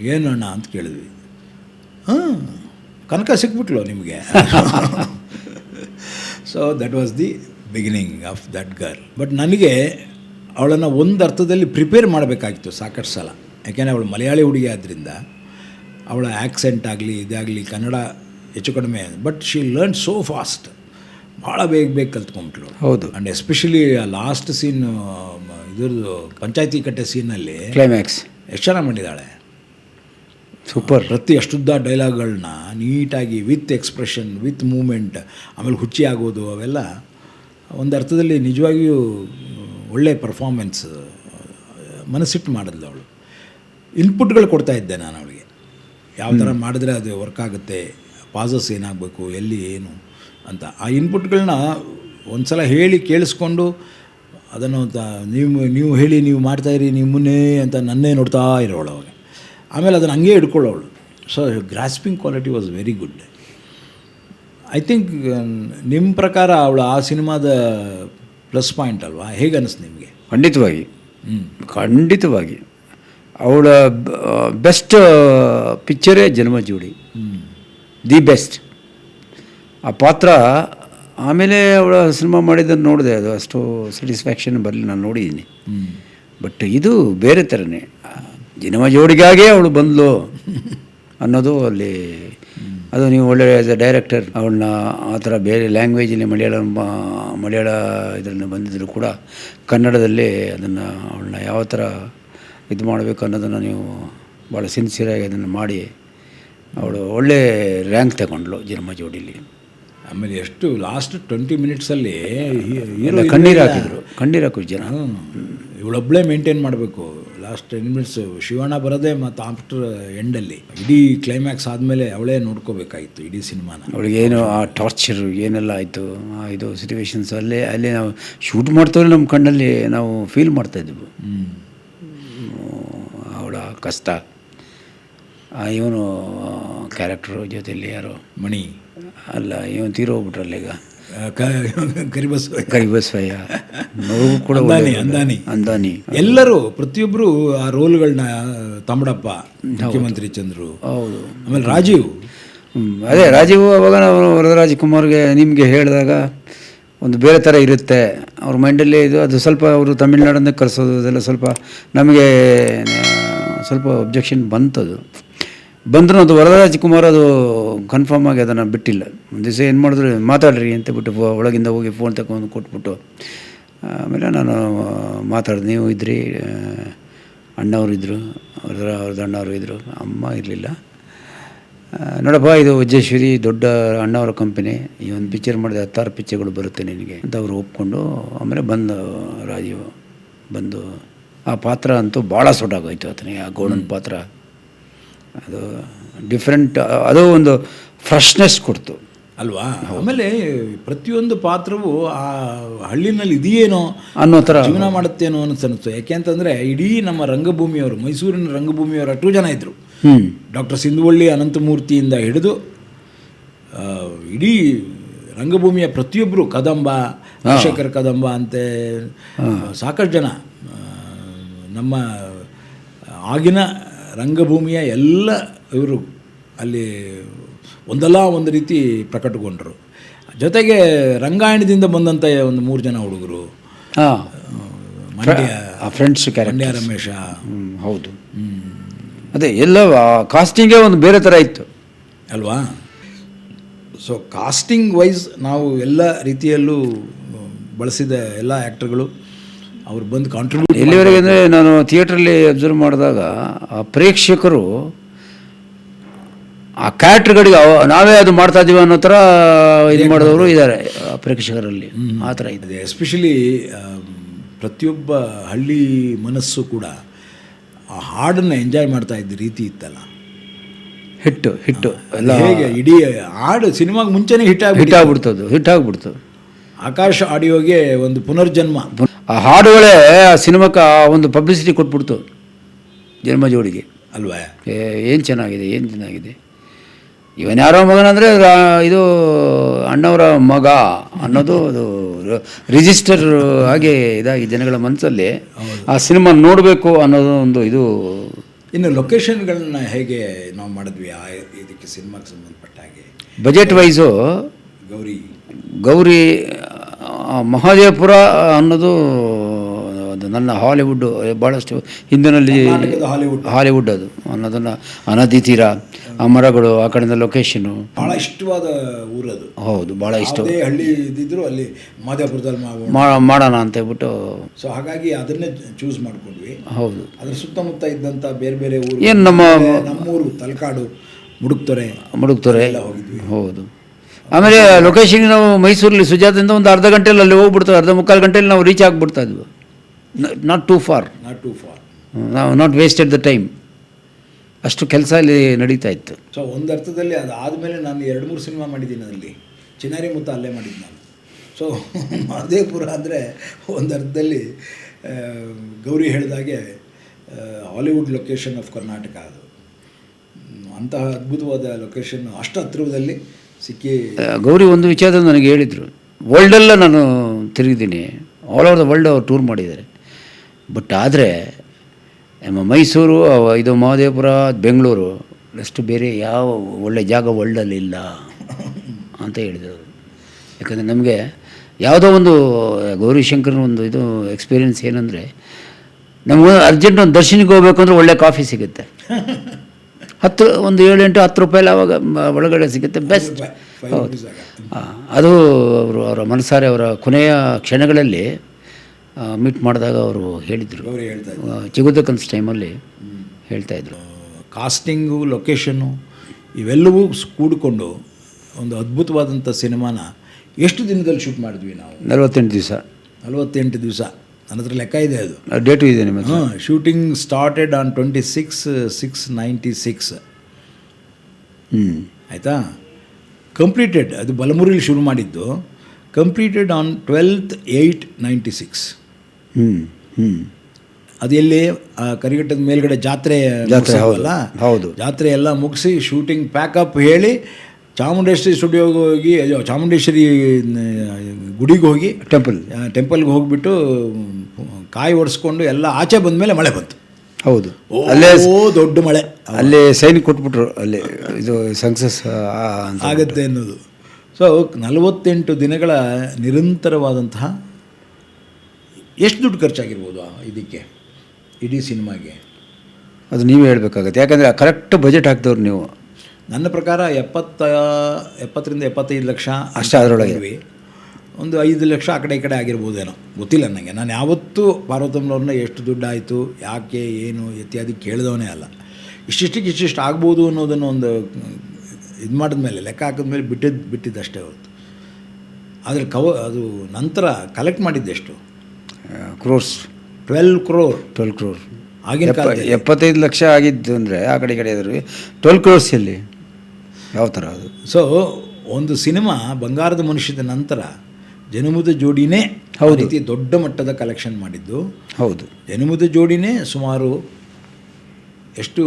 ಏನು ಅಣ್ಣ? ಅಂತ ಕೇಳಿದ್ವಿ. ಹಾಂ ಕನಕ ಸಿಕ್ಬಿಟ್ಲು ನಿಮಗೆ. So that was the beginning of that girl but ನನಗೆ ಅವಳನ್ನು ಒಂದು ಅರ್ಥದಲ್ಲಿ ಪ್ರಿಪೇರ್ ಮಾಡಬೇಕಾಗಿತ್ತು ಸಾಕಷ್ಟು ಸಲ. ಯಾಕೆಂದರೆ ಅವಳು ಮಲಯಾಳಿ ಹುಡುಗಿ ಆದ್ದರಿಂದ ಅವಳ ಆ್ಯಕ್ಸೆಂಟ್ ಆಗಲಿ ಇದಾಗಲಿ ಕನ್ನಡ ಹೆಚ್ಚು ಕಡಿಮೆ but she learn so fast ಭಾಳ ಬೇಗ ಬೇಗ ಕಲ್ತ್ಕೊಂಬಿಟ್ಲು ಹೌದು. ಆ್ಯಂಡ್ ಎಸ್ಪೆಷಲಿ ಆ ಲಾಸ್ಟ್ ಸೀನ್ ಇದ್ರದ್ದು ಪಂಚಾಯತಿ ಕಟ್ಟೆ ಸೀನಲ್ಲಿ ಕ್ಲೈಮ್ಯಾಕ್ಸ್ ಎಷ್ಟು ಚೆನ್ನಾಗಿ ಮಾಡಿದ್ದಾಳೆ. ಸೂಪರ್ ಪ್ರತಿ ಅಷ್ಟುದ್ದ ಡೈಲಾಗ್ಗಳನ್ನ ನೀಟಾಗಿ ವಿತ್ ಎಕ್ಸ್ಪ್ರೆಷನ್ ವಿತ್ ಮೂಮೆಂಟ್ ಆಮೇಲೆ ಹುಚ್ಚಿ ಆಗೋದು ಅವೆಲ್ಲ ಒಂದು ಅರ್ಥದಲ್ಲಿ ನಿಜವಾಗಿಯೂ ಒಳ್ಳೆ ಪರ್ಫಾರ್ಮೆನ್ಸ್ ಮನಸ್ಸಿಟ್ಟು ಮಾಡಿದ್ಲು ಅವಳು. ಇನ್ಪುಟ್ಗಳು ಕೊಡ್ತಾ ಇದ್ದೆ ನಾನು ಅವಳಿಗೆ. ಯಾವ ಥರ ಮಾಡಿದ್ರೆ ಅದು ವರ್ಕ್ ಆಗುತ್ತೆ ಪಾಸಸ್ ಏನಾಗಬೇಕು ಎಲ್ಲಿ ಏನು ಅಂತ ಆ ಇನ್ಪುಟ್ಗಳನ್ನ ಒಂದು ಸಲ ಹೇಳಿ ಕೇಳಿಸ್ಕೊಂಡು ಅದನ್ನು ನೀವು ನೀವು ಹೇಳಿ ನೀವು ಮಾಡ್ತಾಯಿರಿ ನೀವು ಮುನ್ನೇ ಅಂತ ನನ್ನೇ ನೋಡ್ತಾ ಇರೋಳು ಅವಾಗ ಆಮೇಲೆ ಅದನ್ನು ಹಂಗೆ ಹಿಡ್ಕೊಳ್ಳೋಳು. So grasping quality was very good I think ನಿಮ್ಮ ಪ್ರಕಾರ ಅವಳು ಆ ಸಿನಿಮಾದ ಪ್ಲಸ್ ಪಾಯಿಂಟ್ ಅಲ್ವಾ? ಹೇಗೆ ಅನ್ನಿಸ್ತು ನಿಮಗೆ? ಖಂಡಿತವಾಗಿ. ಹ್ಞೂ ಖಂಡಿತವಾಗಿ. ಅವಳ ಬೆಸ್ಟ್ ಪಿಕ್ಚರೇ ಜನ್ಮ ಜೋಡಿ ದಿ ಬೆಸ್ಟ್. ಆ ಪಾತ್ರ ಆಮೇಲೆ ಅವಳ ಸಿನಿಮಾ ಮಾಡಿದ್ದನ್ನು ನೋಡಿದೆ ಅದು ಅಷ್ಟು ಸ್ಯಾಟಿಸ್ಫ್ಯಾಕ್ಷನ್ ಬರಲಿ ನಾನು ನೋಡಿದ್ದೀನಿ. ಬಟ್ ಇದು ಬೇರೆ ಥರನೇ. ಸಿನಿಮಾ ಜೋಡಿಗಾಗೆ ಅವಳು ಬಂದಳು ಅನ್ನೋದು ಅಲ್ಲಿ ಅದು ನೀವು ಒಳ್ಳೆ ಆ್ಯಸ್ ಎ ಡೈರೆಕ್ಟರ್ ಅವಳನ್ನ ಆ ಥರ ಬೇರೆ ಲ್ಯಾಂಗ್ವೇಜಲ್ಲಿ ಮಲಯಾಳ ಮಲಯಾಳ ಇದನ್ನು ಬಂದಿದ್ದರೂ ಕೂಡ ಕನ್ನಡದಲ್ಲಿ ಅದನ್ನು ಅವಳನ್ನ ಯಾವ ಥರ ಇದು ಮಾಡಬೇಕು ಅನ್ನೋದನ್ನು ನೀವು ಭಾಳ ಸಿನ್ಸಿಯರಾಗಿ ಅದನ್ನು ಮಾಡಿ ಅವಳು ಒಳ್ಳೆ ರ್ಯಾಂಕ್ ತಗೊಂಡ್ಳು ಜನ್ಮ ಜೋಡಿಲಿ ಆಮೇಲೆ ಎಷ್ಟು ಲಾಸ್ಟ್ ಟ್ವೆಂಟಿ ಮಿನಿಟ್ಸಲ್ಲಿ ಕಣ್ಣೀರು ಹಾಕಿದ್ರು ಕಣ್ಣೀರು ಹಾಕಿದ್ರು ಜನ. ಇವಳೊಬ್ಬಳೇ ಮೇಂಟೈನ್ ಮಾಡಬೇಕು. ಲಾಸ್ಟ್ ಟೆನ್ ಮಿನಿಟ್ಸ್ ಶಿವಣ್ಣ ಬರೋದೇ ಮತ್ತು ಆಫ್ಟರ್ ಎಂಡಲ್ಲಿ ಇಡೀ ಕ್ಲೈಮ್ಯಾಕ್ಸ್ ಆದಮೇಲೆ ಅವಳೇ ನೋಡ್ಕೋಬೇಕಾಗಿತ್ತು ಇಡೀ ಸಿನಿಮಾನ. ಅವಳಿಗೇನು ಆ ಟಾರ್ಚರ್ ಏನೆಲ್ಲ ಆಯಿತು? ಇದು ಸಿಚುವೇಶನ್ಸ್ ಅಲ್ಲೇ ಅಲ್ಲಿ ನಾವು ಶೂಟ್ ಮಾಡ್ತವ್ರೆ ನಮ್ಮ ಕಣ್ಣಲ್ಲಿ ನಾವು ಫೀಲ್ ಮಾಡ್ತಾಯಿದ್ವು ಹ್ಞೂ ಅವಳ ಕಷ್ಟ. ಇವನು ಕ್ಯಾರೆಕ್ಟ್ರು ಜೊತೆಯಲ್ಲಿ ಯಾರು? ಮಣಿ. ಅಲ್ಲ ಇವನು ತೀರೋಗ್ಬಿಟ್ರಲ್ಲ ಈಗ? ಕರಿಬಸವ ಕರಿಬಸವಯ್ಯ. ಅವ್ರಿಗೂ ಕೂಡ ಅಂದಾನಿ ಅಂದಾನಿ. ಅಂದಾನಿ. ಎಲ್ಲರೂ ಪ್ರತಿಯೊಬ್ಬರು ಆ ರೋಲ್ಗಳನ್ನ ತಮ್ಮಡಪ್ಪ ಮುಖ್ಯಮಂತ್ರಿ ಚಂದ್ರು. ಹೌದು. ಆಮೇಲೆ ರಾಜೀವ್. ಅದೇ ರಾಜೀವ್ ಅವಾಗ ನಾವು ವರದರಾಜ್ ಕುಮಾರ್ಗೆ ನಿಮಗೆ ಹೇಳಿದಾಗ ಒಂದು ಬೇರೆ ಥರ ಇರುತ್ತೆ. ಅವ್ರ ಮೈಂಡಲ್ಲಿ ಇದು ಅದು ಸ್ವಲ್ಪ ಅವರು ತಮಿಳ್ನಾಡನ್ನೇ ಕರೆಸೋದು ಅದೆಲ್ಲ ಸ್ವಲ್ಪ ನಮಗೆ ಸ್ವಲ್ಪ ಒಬ್ಜೆಕ್ಷನ್ ಬಂತದು. ಬಂದರೂ ಅದು ವರದರಾಜ್ ಕುಮಾರ್ ಅದು ಕನ್ಫರ್ಮ್ ಆಗಿ ಅದನ್ನು ಬಿಟ್ಟಿಲ್ಲ. ಒಂದು ದಿವಸ ಏನು ಮಾಡಿದ್ರು ಮಾತಾಡ್ರಿ ಅಂತ ಬಿಟ್ಟು ಫೋ- ಒಳಗಿಂದ ಹೋಗಿ ಫೋನ್ ತಗೊಂಡು ಕೊಟ್ಬಿಟ್ಟು, ಆಮೇಲೆ ನಾನು ಮಾತಾಡಿದೆ. ನೀವು ಇದ್ರಿ ಅಣ್ಣವರು ಇದ್ದರು ಅವ್ರ ಅವ್ರದ್ದು ಅಣ್ಣವರು ಇದ್ದರು ಅಮ್ಮ ಇರಲಿಲ್ಲ. ನೋಡಪ್ಪ, ಇದು ವಜ್ರೇಶ್ವರಿ ದೊಡ್ಡ ಅಣ್ಣವರ ಕಂಪನಿ ಈ ಒಂದು ಪಿಕ್ಚರ್ ಮಾಡಿದ ಹತ್ತಾರು ಪಿಕ್ಚರ್ಗಳು ಬರುತ್ತೆ ನಿನಗೆ ಅಂತ ಅವರು ಒಪ್ಕೊಂಡು, ಆಮೇಲೆ ಬಂದು ರಾಜೀವ್ ಬಂದು, ಆ ಪಾತ್ರ ಅಂತೂ ಭಾಳ ಸೊಟ್ಟಾಗೋಯ್ತು ಆತನಿಗೆ, ಆ ಗೋಡನ್ ಪಾತ್ರ. ಅದು ಡಿಫ್ರೆಂಟ್ ಅದು ಒಂದು ಫ್ರೆಶ್ನೆಸ್ ಕೊಡ್ತು. ಅಲ್ವಾ? ಆಮೇಲೆ ಪ್ರತಿಯೊಂದು ಪಾತ್ರವು ಆ ಹಳ್ಳಿನಲ್ಲಿ ಇದೆಯೇನೋ ಅನ್ನೋ ಥರ ಜೀವನ ಮಾಡುತ್ತೇನೋ ಅನಿಸ್ತು ಯಾಕೆ ಅಂತಂದರೆ ಇಡೀ ನಮ್ಮ ರಂಗಭೂಮಿಯವರು ಮೈಸೂರಿನ ರಂಗಭೂಮಿಯವರು ಅಷ್ಟು ಜನ ಇದ್ದರು ಡಾಕ್ಟರ್ ಸಿಂಧುವಳ್ಳಿ ಅನಂತಮೂರ್ತಿಯಿಂದ ಹಿಡಿದು ಇಡೀ ರಂಗಭೂಮಿಯ ಪ್ರತಿಯೊಬ್ಬರು ಕದಂಬ ಶೇಖರ್ ಕದಂಬ ಅಂತೆ ಸಾಕಷ್ಟು ಜನ ನಮ್ಮ ಆಗಿನ ರಂಗಭೂಮಿಯ ಎಲ್ಲ ಇವರು ಅಲ್ಲಿ ಒಂದಲ್ಲ ಒಂದು ರೀತಿ ಪ್ರಕಟಗೊಂಡರು. ಜೊತೆಗೆ ರಂಗಾಯಣದಿಂದ ಬಂದಂಥ ಒಂದು ಮೂರು ಜನ ಹುಡುಗರು. ಹಾಂ. ಮಂಡ್ಯ ಫ್ರೆಂಡ್ಸ್ ಮಂಡ್ಯ ರಮೇಶ. ಹೌದು. ಅದೇ ಎಲ್ಲ ಕಾಸ್ಟಿಂಗೇ ಒಂದು ಬೇರೆ ಥರ ಇತ್ತು. ಅಲ್ವಾ? ಸೊ ಕಾಸ್ಟಿಂಗ್ ವೈಸ್ ನಾವು ಎಲ್ಲ ರೀತಿಯಲ್ಲೂ ಬಳಸಿದ ಎಲ್ಲ ಆ್ಯಕ್ಟರ್ಗಳು ಅವ್ರು ಬಂದು ಕಾಂಟ್ರಿಬ್ಯೂಟ್ ಎಲ್ಲಿವರೆಗೆ ಅಂದರೆ ನಾನು ಥಿಯೇಟ್ರಲ್ಲಿ ಅಬ್ಸರ್ವ್ ಮಾಡಿದಾಗ ಆ ಪ್ರೇಕ್ಷಕರು ಆ ಕ್ಯಾರೆಕ್ಟರ್ಗಳಿಗೆ ನಾವೇ ಅದು ಮಾಡ್ತಾ ಇದ್ದೀವಿ ಅನ್ನೋ ಥರ ಇದು ಮಾಡಿದವರು ಇದ್ದಾರೆ ಪ್ರೇಕ್ಷಕರಲ್ಲಿ. ಆ ಥರ ಇದೆ. ಎಸ್ಪೆಷಲಿ ಪ್ರತಿಯೊಬ್ಬ ಹಳ್ಳಿ ಮನಸ್ಸು ಕೂಡ ಆ ಹಾಡನ್ನು ಎಂಜಾಯ್ ಮಾಡ್ತಾ ಇದ್ದ ರೀತಿ ಇತ್ತಲ್ಲ. ಹಿಟ್ಟು ಹಿಟ್ಟು ಎಲ್ಲ ಹೇಗೆ ಇಡೀ ಹಾಡು ಸಿನಿಮಾಗೆ ಮುಂಚೆನೇ ಹಿಟ್ ಆಗಿ ಹಿಟ್ ಆಗಿಬಿಡ್ತದು ಆಗ್ಬಿಡ್ತದ್ದು ಹಿಟ್ ಆಗ್ಬಿಡ್ತದ್ದು. ಆಕಾಶ ಆಡಿಯೋಗೆ ಒಂದು ಪುನರ್ಜನ್ಮ. ಆ ಹಾಡುಗಳೇ ಆ ಸಿನಿಮಾಕ್ಕೆ ಒಂದು ಪಬ್ಲಿಸಿಟಿ ಕೊಟ್ಬಿಡ್ತು ಜನ್ಮ ಜೋಡಿಗೆ ಅಲ್ವಾ ಏನು ಚೆನ್ನಾಗಿದೆ ಏನು ಚೆನ್ನಾಗಿದೆ? ಇವನ್ ಯಾರೋ ಮಗನಂದರೆ ಇದು ಅಣ್ಣವರ ಮಗ ಅನ್ನೋದು ಅದು ರಿಜಿಸ್ಟರ್ ಹಾಗೆ ಇದಾಗಿ ಜನಗಳ ಮನಸ್ಸಲ್ಲಿ ಆ ಸಿನಿಮಾ ನೋಡಬೇಕು ಅನ್ನೋದು ಒಂದು ಇದು. ಇನ್ನು ಲೊಕೇಶನ್ಗಳನ್ನ ಹೇಗೆ ನಾವು ಮಾಡಿದ್ವಿ ಆ ಇದಕ್ಕೆ ಸಿನಿಮಾಕ್ಕೆ ಸಂಬಂಧಪಟ್ಟ ಹಾಗೆ? Budget wise Gauri. Gauri Mahadevapura ಅನ್ನೋದು ಅದು ನನ್ನ ಹಾಲಿವುಡ್ ಭಾಳಷ್ಟು ಹಿಂದಿನಲ್ಲಿ ಹಾಲಿವುಡ್. ಹಾಲಿವುಡ್ ಅದು. ಅನ್ನೋದನ್ನು ಅನದಿ ತೀರ ಆ ಮರಗಳು ಆ ಕಡೆಯಿಂದ ಲೊಕೇಶನು ಭಾಳ ಇಷ್ಟವಾದ ಊರದು ಹೌದು ಭಾಳ ಇಷ್ಟ. ಹಳ್ಳಿ ಇದ್ದಿದ್ರು ಅಲ್ಲಿ ಮಾದೇಪುರದಲ್ಲಿ ಮಾಡೋಣ ಅಂತ ಹೇಳ್ಬಿಟ್ಟು. ಸೊ ಹಾಗಾಗಿ ಅದನ್ನೇ ಚೂಸ್ ಮಾಡ್ಕೊಂಡ್ವಿ. ಹೌದು. ಅದ್ರ ಸುತ್ತಮುತ್ತ ಇದ್ದಂಥ ಬೇರೆ ಬೇರೆ ಊರು. ಏನು ನಮ್ಮ ನಮ್ಮೂರು ತಲಕಾಡು ಮುಡುಕ್ತೊರೆ. ಮುಡುಕ್ತೊರೆ. ಎಲ್ಲ ಹೋಗಿದ್ವಿ. ಹೌದು. ಆಮೇಲೆ ಲೊಕೇಶನ್ ನಾವು ಮೈಸೂರಲ್ಲಿ ಸುಜಾತದಿಂದ ಒಂದು ಅರ್ಧ ಗಂಟೆಯಲ್ಲಿ ಅಲ್ಲಿ ಹೋಗ್ಬಿಡ್ತೇವೆ ಅರ್ಧ ಮುಕ್ಕಾಲು ಗಂಟೆಯಲ್ಲಿ ನಾವು ರೀಚ್ ಆಗಿಬಿಡ್ತಾ ಇದ್ವು. Not too far not too far ನಾವು ನಾಟ್ ವೇಸ್ಟೆಡ್ ದ ಟೈಮ್ ಅಷ್ಟು ಕೆಲಸ ಅಲ್ಲಿ ನಡೀತಾ ಇತ್ತು. ಸೊ ಒಂದು ಅರ್ಥದಲ್ಲಿ ಅದಾದಮೇಲೆ ನಾನು ಎರಡು ಮೂರು ಸಿನಿಮಾ ಮಾಡಿದ್ದೀನಿ ಅಲ್ಲಿ ಚಿನ್ನಾರಿ ಮುತ್ತ ಅಲ್ಲೇ ಮಾಡಿದ್ದು ನಾನು. ಸೊ ಮಹದೇವಪುರ ಅಂದರೆ ಒಂದು ಅರ್ಥದಲ್ಲಿ ಗೌರಿ ಹೇಳಿದಾಗೆ ಹಾಲಿವುಡ್ ಲೊಕೇಶನ್ ಆಫ್ ಕರ್ನಾಟಕ ಅದು. ಅಂತಹ ಅದ್ಭುತವಾದ ಲೊಕೇಶನ್ ಅಷ್ಟು ಹತ್ತಿರದಲ್ಲಿ ಸಿಕ್ಕಿ ಗೌರಿ ಒಂದು ವಿಚಾರದಲ್ಲಿ ನನಗೆ ಹೇಳಿದರು. ವರ್ಲ್ಡೆಲ್ಲ ನಾನು ತಿರುಗಿದ್ದೀನಿ. ಆಲ್ ಓವರ್ ದ ವರ್ಲ್ಡ್ ಅವ್ರು ಟೂರ್ ಮಾಡಿದ್ದಾರೆ. ಬಟ್ ಆದರೆ ನಮ್ಮ ಮೈಸೂರು ಇದು ಮಹದೇವಪುರ ಬೆಂಗಳೂರು ಅಷ್ಟು ಬೇರೆ ಯಾವ ಒಳ್ಳೆ ಜಾಗ ವರ್ಲ್ಡಲ್ಲಿ ಇಲ್ಲ ಅಂತ ಹೇಳಿದರು ಯಾಕಂದರೆ ನಮಗೆ ಯಾವುದೋ ಒಂದು ಗೌರಿಶಂಕರ್ನ ಒಂದು ಇದು ಎಕ್ಸ್ಪೀರಿಯನ್ಸ್ ಏನಂದರೆ ನಮಗೆ ಅರ್ಜೆಂಟ್ ಒಂದು ದರ್ಶನಕ್ಕೆ ಹೋಗ್ಬೇಕಂದ್ರೆ ಅಂದರೆ ಒಳ್ಳೆ ಕಾಫಿ ಸಿಗುತ್ತೆ. ಹತ್ತು ಒಂದು ಏಳು ಎಂಟು ಹತ್ತು ರೂಪಾಯಲ್ಲಿ ಅವಾಗ ಒಳಗಡೆ ಸಿಗುತ್ತೆ ಬೆಸ್ಟ್ ಹೌದು. ಅದು ಅವರು ಅವರ ಮನಸಾರೆ ಅವರ ಕೊನೆಯ ಕ್ಷಣಗಳಲ್ಲಿ ಮೀಟ್ ಮಾಡಿದಾಗ ಅವರು ಹೇಳಿದರು. ಚಿಗುದ ಕನ್ಸ್ ಟೈಮಲ್ಲಿ ಹೇಳ್ತಾಯಿದ್ರು ಕಾಸ್ಟಿಂಗು ಲೊಕೇಶನ್ನು ಇವೆಲ್ಲವೂ ಕೂಡಿಕೊಂಡು ಒಂದು ಅದ್ಭುತವಾದಂಥ ಸಿನಿಮಾನ ಎಷ್ಟು ದಿನದಲ್ಲಿ ಶೂಟ್ ಮಾಡಿದ್ವಿ ನಾವು? ನಲವತ್ತೆಂಟು ದಿವಸ. ನಲವತ್ತೆಂಟು ದಿವಸ. ನನ್ನ ಹತ್ರ ಲೆಕ್ಕ ಇದೆ ಅದು. ಡೇಟು ಇದೆ ನಿಮ್ಮ ಹತ್ರ? ಹಾಂ shooting started on twenty six six ninety six ಹ್ಞೂ ಆಯಿತಾ? ಕಂಪ್ಲೀಟೆಡ್ ಅದು ಬಲಮುರಿಲಿ ಶುರು ಮಾಡಿದ್ದು. Completed on twelfth eight ninety six ಹ್ಞೂ ಹ್ಞೂ ಅದು ಎಲ್ಲಿ? ಆ ಕರಿಘಟ್ಟದ ಮೇಲ್ಗಡೆ ಜಾತ್ರೆ ಜಾತ್ರೆ ಹೌದು? ಹೌದು. ಜಾತ್ರೆ ಎಲ್ಲ ಮುಗಿಸಿ ಶೂಟಿಂಗ್ ಪ್ಯಾಕಪ್ ಹೇಳಿ ಚಾಮುಂಡೇಶ್ವರಿ ಸ್ಟುಡಿಯೋಗೆ ಹೋಗಿ ಅಯ್ಯೋ, ಚಾಮುಂಡೇಶ್ವರಿ ಗುಡಿಗೆ ಹೋಗಿ ಟೆಂಪಲ್ ಟೆಂಪಲ್ಗೆ ಹೋಗ್ಬಿಟ್ಟು ಕಾಯಿ ಒಡಿಸ್ಕೊಂಡು ಎಲ್ಲ ಆಚೆ ಬಂದ ಮೇಲೆ ಮಳೆ ಬಂತು. ಹೌದು. ಓ ಅಲ್ಲೇ ದೊಡ್ಡ ಮಳೆ. ಅಲ್ಲಿ ಸೈನ್ ಕೊಟ್ಬಿಟ್ರು ಅಲ್ಲಿ ಇದು ಸಕ್ಸಸ್ ಆಗುತ್ತೆ ಅನ್ನೋದು ಸೊ ನಲವತ್ತೆಂಟು ದಿನಗಳ ನಿರಂತರವಾದಂತಹ ಎಷ್ಟು ದುಡ್ಡು ಖರ್ಚಾಗಿರ್ಬೋದು ಇದಕ್ಕೆ ಇಡೀ ಸಿನಿಮಾಗೆ? ಅದು ನೀವೇ ಹೇಳಬೇಕಾಗತ್ತೆ. ಯಾಕಂದರೆ ಕರೆಕ್ಟ್ ಬಜೆಟ್ ಹಾಕ್ತವ್ರು ನೀವು. ನನ್ನ ಪ್ರಕಾರ ಎಪ್ಪತ್ತ ಎಪ್ಪತ್ತರಿಂದ ಎಪ್ಪತ್ತೈದು ಲಕ್ಷ ಅಷ್ಟೇ ಅದರೊಳಗೆ. ಒಂದು ಐದು ಲಕ್ಷ ಆ ಕಡೆ ಈ ಕಡೆ ಆಗಿರ್ಬೋದೇನೋ. ಗೊತ್ತಿಲ್ಲ ನನಗೆ ನಾನು ಯಾವತ್ತೂ ಪಾರ್ವತಮ್ಮನವ್ರನ್ನ ಎಷ್ಟು ದುಡ್ಡಾಯಿತು ಯಾಕೆ ಏನು ಇತ್ಯಾದಿ ಕೇಳಿದವನೇ ಅಲ್ಲ. ಇಷ್ಟಿಷ್ಟಕ್ಕೆ ಇಷ್ಟಿಷ್ಟು ಆಗ್ಬೋದು ಅನ್ನೋದನ್ನು ಒಂದು ಇದು ಮಾಡಿದ ಮೇಲೆ ಲೆಕ್ಕ ಹಾಕಿದ್ಮೇಲೆ ಬಿಟ್ಟಿದ್ದು ಬಿಟ್ಟಿದ್ದಷ್ಟೇ ಹೊರತು. ಆದರೆ ಕವ ಅದು ನಂತರ ಕಲೆಕ್ಟ್ ಮಾಡಿದ್ದೆಷ್ಟು ಕ್ರೋರ್ಸ್. ಟ್ವೆಲ್ ಕ್ರೋರ್ ಟ್ವೆಲ್ ಕ್ರೋರ್ ಆಗಿನ ಎಪ್ಪತ್ತೈದು ಲಕ್ಷ ಆಗಿದ್ದು ಅಂದರೆ ಆ ಕಡೆ ಈ ಕಡೆ ಇದ್ರು ಟ್ವೆಲ್ ಕ್ರೋರ್ಸ್ ಎಲ್ಲಿ? ಯಾವ ಥರ ಅದು? ಸೊ ಒಂದು ಸಿನಿಮಾ ಬಂಗಾರದ ಮನುಷ್ಯದ ನಂತರ ಜನುಮದ ಜೋಡಿನೇ ಆ ಹೌದು. ರೀತಿ ದೊಡ್ಡ ಮಟ್ಟದ ಕಲೆಕ್ಷನ್ ಮಾಡಿದ್ದು. ಹೌದು. ಜನುಮದ ಜೋಡಿನೇ ಸುಮಾರು ಎಷ್ಟು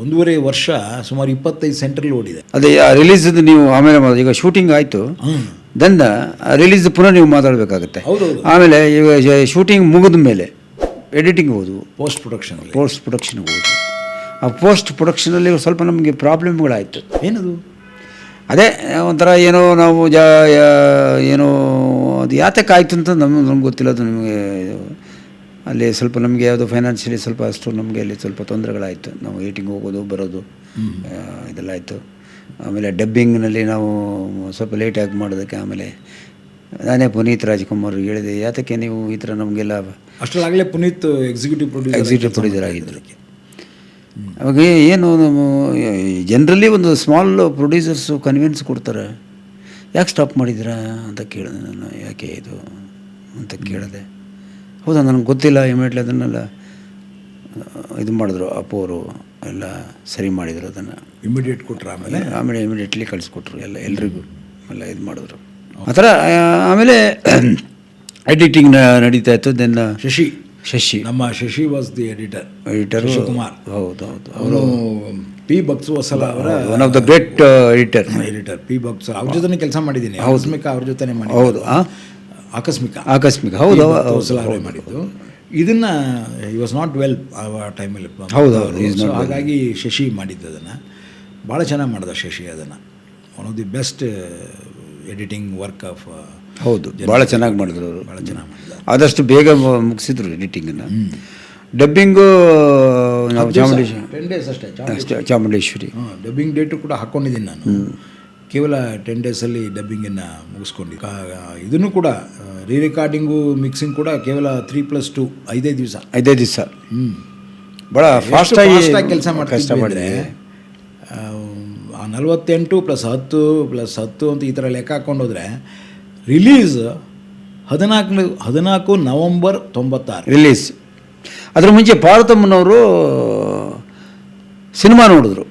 ಒಂದೂವರೆ ವರ್ಷ ಸುಮಾರು ಇಪ್ಪತ್ತೈದು ಸೆಂಟ್ರಲ್ಲಿ ಓಡಿದೆ. ಅದೇ ರಿಲೀಸ್ ನೀವು ಆಮೇಲೆ ಈಗ ಶೂಟಿಂಗ್ ಆಯಿತು. ದಂದ ಆ ರಿಲೀಸ್ ಪುನಃ ನೀವು ಮಾತಾಡಬೇಕಾಗತ್ತೆ. ಹೌದು ಆಮೇಲೆ ಈಗ ಶೂಟಿಂಗ್ ಮುಗಿದ ಮೇಲೆ ಎಡಿಟಿಂಗ್ ಹೋದು ಪೋಸ್ಟ್ ಪ್ರೊಡಕ್ಷನ್ ಪೋಸ್ಟ್ ಪ್ರೊಡಕ್ಷನ್ ಹೋದು ಆ ಪೋಸ್ಟ್ ಪ್ರೊಡಕ್ಷನಲ್ಲಿ ಸ್ವಲ್ಪ ನಮಗೆ ಪ್ರಾಬ್ಲಮ್ಗಳಾಯಿತು ಏನದು? ಅದೇ ಒಂಥರ ಏನೋ ನಾವು ಜ ಏನೋ ಅದು ಯಾತಕ್ಕೆ ಆಯಿತು ಅಂತ ನಮಗೆ ನಮ್ಗೆ ಗೊತ್ತಿಲ್ಲ. ಅದು ನಿಮಗೆ ಅಲ್ಲಿ ಸ್ವಲ್ಪ ನಮಗೆ ಯಾವುದು ಫೈನಾನ್ಷಿಯಲಿ ಸ್ವಲ್ಪ ಅಷ್ಟು ನಮಗೆ ಅಲ್ಲಿ ಸ್ವಲ್ಪ ತೊಂದರೆಗಳಾಯಿತು. ನಾವು ಏಟಿಂಗ್ ಹೋಗೋದು ಬರೋದು ಇದೆಲ್ಲ ಆಯಿತು ಆಮೇಲೆ ಡಬ್ಬಿಂಗ್ನಲ್ಲಿ ನಾವು ಸ್ವಲ್ಪ ಲೇಟಾಗಿ ಮಾಡೋದಕ್ಕೆ ಆಮೇಲೆ ನಾನೇ ಪುನೀತ್ ರಾಜ್ಕುಮಾರ್ ಹೇಳಿದೆ ಯಾತಕ್ಕೆ ನೀವು ಈ ಥರ ನಮಗೆಲ್ಲ ಅಷ್ಟರಲ್ಲಾಗಲೇ Puneeth executive producer executive producer ಆಗಿದ್ದರು. ಅವಾಗ ಏನು ಜನರಲಿ ಒಂದು ಸ್ಮಾಲ್ ಪ್ರೊಡ್ಯೂಸರ್ಸು ಕನ್ವಿನ್ಸ್ ಕೊಡ್ತಾರೆ. ಯಾಕೆ ಸ್ಟಾಪ್ ಮಾಡಿದ್ದೀರಾ ಅಂತ ಕೇಳಿದೆ ನಾನು. ಯಾಕೆ ಇದು ಅಂತ ಕೇಳಿದೆ. ಹೌದಾ ನನಗೆ ಗೊತ್ತಿಲ್ಲ ಇಮಿಡಿಯೇಟ್ಲಿ ಅದನ್ನೆಲ್ಲ ಇದು ಮಾಡಿದ್ರು ಅಪ್ಪು ಅವರು ಎಲ್ಲ ಸರಿ ಮಾಡಿದರು ಅದನ್ನು. ಇಮಿಡಿಯೇಟ್ ಕೊಟ್ಟರು ಆಮೇಲೆ? ಆಮೇಲೆ ಇಮಿಡಿಯೇಟ್ಲಿ ಕಳಿಸ್ಕೊಟ್ರು ಎಲ್ಲ ಎಲ್ರಿಗೂ ಎಲ್ಲ ಇದು ಮಾಡಿದ್ರು. ಆ ಥರ ಆಮೇಲೆ ಎಡಿಟಿಂಗ್ ನಡೀತಾ ಇತ್ತು ದೆನ್ ಶಶಿ. ಶಶಿ. ನಮ್ಮ Shashi was the editor editor Shivakumar ಹೌದು ಹೌದು. ಅವನು ಪಿ ಬಕ್ಸುವಸಲ ಅವರ one of the great editor editor P ಬಕ್ಸ ಅವ್ರ ಜೊತೆ ಕೆಲಸ ಮಾಡಿದ್ದೀನಿ. ಆಕಸ್ಮಿಕ ಅವ್ರ ಜೊತೆ ಮಾಡಿ ಹೌದು ಆಕಸ್ಮಿಕ. ಆಕಸ್ಮಿಕ. ಹೌದು ಹೊಸಲ ಅವರೇ ಮಾಡಿದ್ದು. ಇದನ್ನು ಈ ವಾಸ್ ನಾಟ್ ವೆಲ್ ಆ ಟೈಮಲ್ಲಿ ಹೌದು, ಹೌದು. ಹಾಗಾಗಿ ಶಶಿ ಮಾಡಿದ್ದು ಅದನ್ನು. ಭಾಳ ಚೆನ್ನಾಗಿ ಮಾಡಿದ ಶಶಿ ಅದನ್ನು. One of the best editing work of ಹೌದು ಭಾಳ ಚೆನ್ನಾಗಿ ಮಾಡಿದ್ರು ಅವರು. ಭಾಳ ಚೆನ್ನಾಗಿ ಮಾಡಿದ್ರು ಆದಷ್ಟು ಬೇಗ ಮುಗಿಸಿದ್ರು ಎಡಿಟಿಂಗನ್ನು ಡಬ್ಬಿಂಗು ನಾವು ಚಾಮುಂಡೇಶ್ವರಿ. ಟೆನ್ ಡೇಸ್ ಅಷ್ಟೇ ಅಷ್ಟೇ ಚಾಮುಂಡೇಶ್ವರಿ. ಡಬ್ಬಿಂಗ್ ಡೇಟು ಕೂಡ ಹಾಕ್ಕೊಂಡಿದ್ದೀನಿ ನಾನು. ಕೇವಲ ಟೆನ್ ಡೇಸಲ್ಲಿ ಡಬ್ಬಿಂಗನ್ನು ಮುಗಿಸ್ಕೊಂಡು ಇದನ್ನು ಕೂಡ ರೀ ರೆಕಾರ್ಡಿಂಗು ಮಿಕ್ಸಿಂಗ್ ಕೂಡ ಕೇವಲ ತ್ರೀ ಪ್ಲಸ್ ಟು ಐದೇ ದಿವಸ. ಐದೇ ದಿವಸ. ಹ್ಞೂ ಭಾಳ ಫಾಸ್ಟಾಗಿ ಕೆಲಸ ಕಷ್ಟ ಮಾಡ್ತಿದ್ರೆ ಮಾಡಿದ್ವಿ. ಆ ನಲವತ್ತೆಂಟು ಪ್ಲಸ್ ಹತ್ತು ಪ್ಲಸ್ ಹತ್ತು ಅಂತ ಈ ಥರ ಲೆಕ್ಕ ಹಾಕೊಂಡು ಹೋದರೆ ರಿಲೀಸ್ ಹದಿನಾಲ್ಕು ಹದಿನಾಲ್ಕು ನವಂಬರ್ ತೊಂಬತ್ತಾರು. ರಿಲೀಸ್ ಅದ್ರ ಮುಂಚೆ ಪಾರ್ವತಮ್ಮನವರು ಸಿನಿಮಾ ನೋಡಿದ್ರು.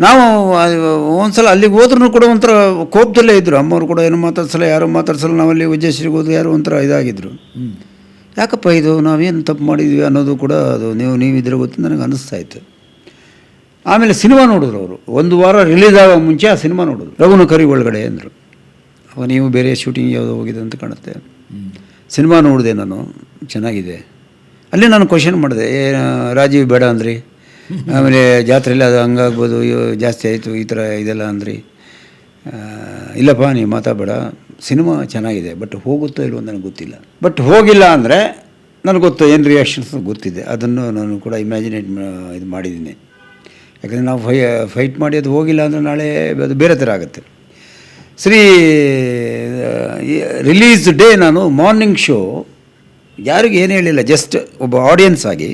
ನಾವು ನಾವು ಒಂದ್ಸಲ ಅಲ್ಲಿಗೆ ಹೋದ್ರೂ ಕೂಡ ಒಂಥರ ಕೋಪದಲ್ಲೇ ಇದ್ದರು ಅಮ್ಮವ್ರು ಕೂಡ ಏನು ಮಾತಾಡ್ಸಲ್ಲ ಯಾರು ಮಾತಾಡ್ಸಲ್ಲ ನಾವಲ್ಲಿ ವಿಜಯಶ್ರೀಗೆ ಹೋದ್ರು ಯಾರು ಒಂಥರ ಇದಾಗಿದ್ದರು ಯಾಕಪ್ಪ ಇದು? ನಾವೇನು ತಪ್ಪು ಮಾಡಿದ್ವಿ ಅನ್ನೋದು ಕೂಡ ಅದು ನೀವು ನೀವಿದ್ರೆ ಗೊತ್ತು ನನಗೆ ಅನ್ನಿಸ್ತಾ ಇತ್ತು. ಆಮೇಲೆ ಸಿನಿಮಾ ನೋಡಿದ್ರು ಅವರು. ಒಂದು ವಾರ ರಿಲೀಸ್ ಆಗೋ ಮುಂಚೆ ಆ ಸಿನಿಮಾ ನೋಡಿದ್ರು. ರಘುನ ಕರಿ ಒಳಗಡೆ ಅಂದರು. ಅವ ನೀವು ಬೇರೆ ಶೂಟಿಂಗ್ ಯಾವುದೋ ಹೋಗಿದೆ ಅಂತ ಕಾಣುತ್ತೆ. ಸಿನಿಮಾ ನೋಡಿದೆ ನಾನು. ಚೆನ್ನಾಗಿದೆ. ಅಲ್ಲಿ ನಾನು ಕ್ವಶನ್ ಮಾಡಿದೆ ರಾಜೀವ್ ಬೇಡ ಅಂದ್ರಿ. ಆಮೇಲೆ ಜಾತ್ರೆಯಲ್ಲಿ ಅದು ಹಂಗಾಗ್ಬೋದು ಜಾಸ್ತಿ ಆಯಿತು, ಈ ಥರ ಇದೆಲ್ಲ ಅಂದ್ರಿ. ಇಲ್ಲಪ್ಪ, ನೀವು ಮಾತಾಡಬೇಡ. ಸಿನಿಮಾ ಚೆನ್ನಾಗಿದೆ, ಬಟ್ ಹೋಗುತ್ತೋ ಇಲ್ವೋ ನನಗೆ ಗೊತ್ತಿಲ್ಲ. ಬಟ್ ಹೋಗಿಲ್ಲ ಅಂದರೆ ನನಗೆ ಗೊತ್ತು ಏನು ರಿಯಾಕ್ಷನ್ಸ್ ಗೊತ್ತಿದೆ. ಅದನ್ನು ನಾನು ಕೂಡ ಇಮ್ಯಾಜಿನೇಟ್ ಇದು ಮಾಡಿದ್ದೀನಿ. ಯಾಕಂದರೆ ನಾವು ಫೈ ಫೈಟ್ ಮಾಡಿ ಅದು ಹೋಗಿಲ್ಲ ಅಂದರೆ ನಾಳೆ ಅದು ಬೇರೆ ಥರ ಆಗುತ್ತೆ. ಸರಿ ರಿಲೀಸ್ ಡೇ ನಾನು ಮಾರ್ನಿಂಗ್ ಶೋ ಯಾರಿಗೂ ಏನು ಹೇಳಿಲ್ಲ ಜಸ್ಟ್ ಒಬ್ಬ ಆಡಿಯನ್ಸ್ ಆಗಿ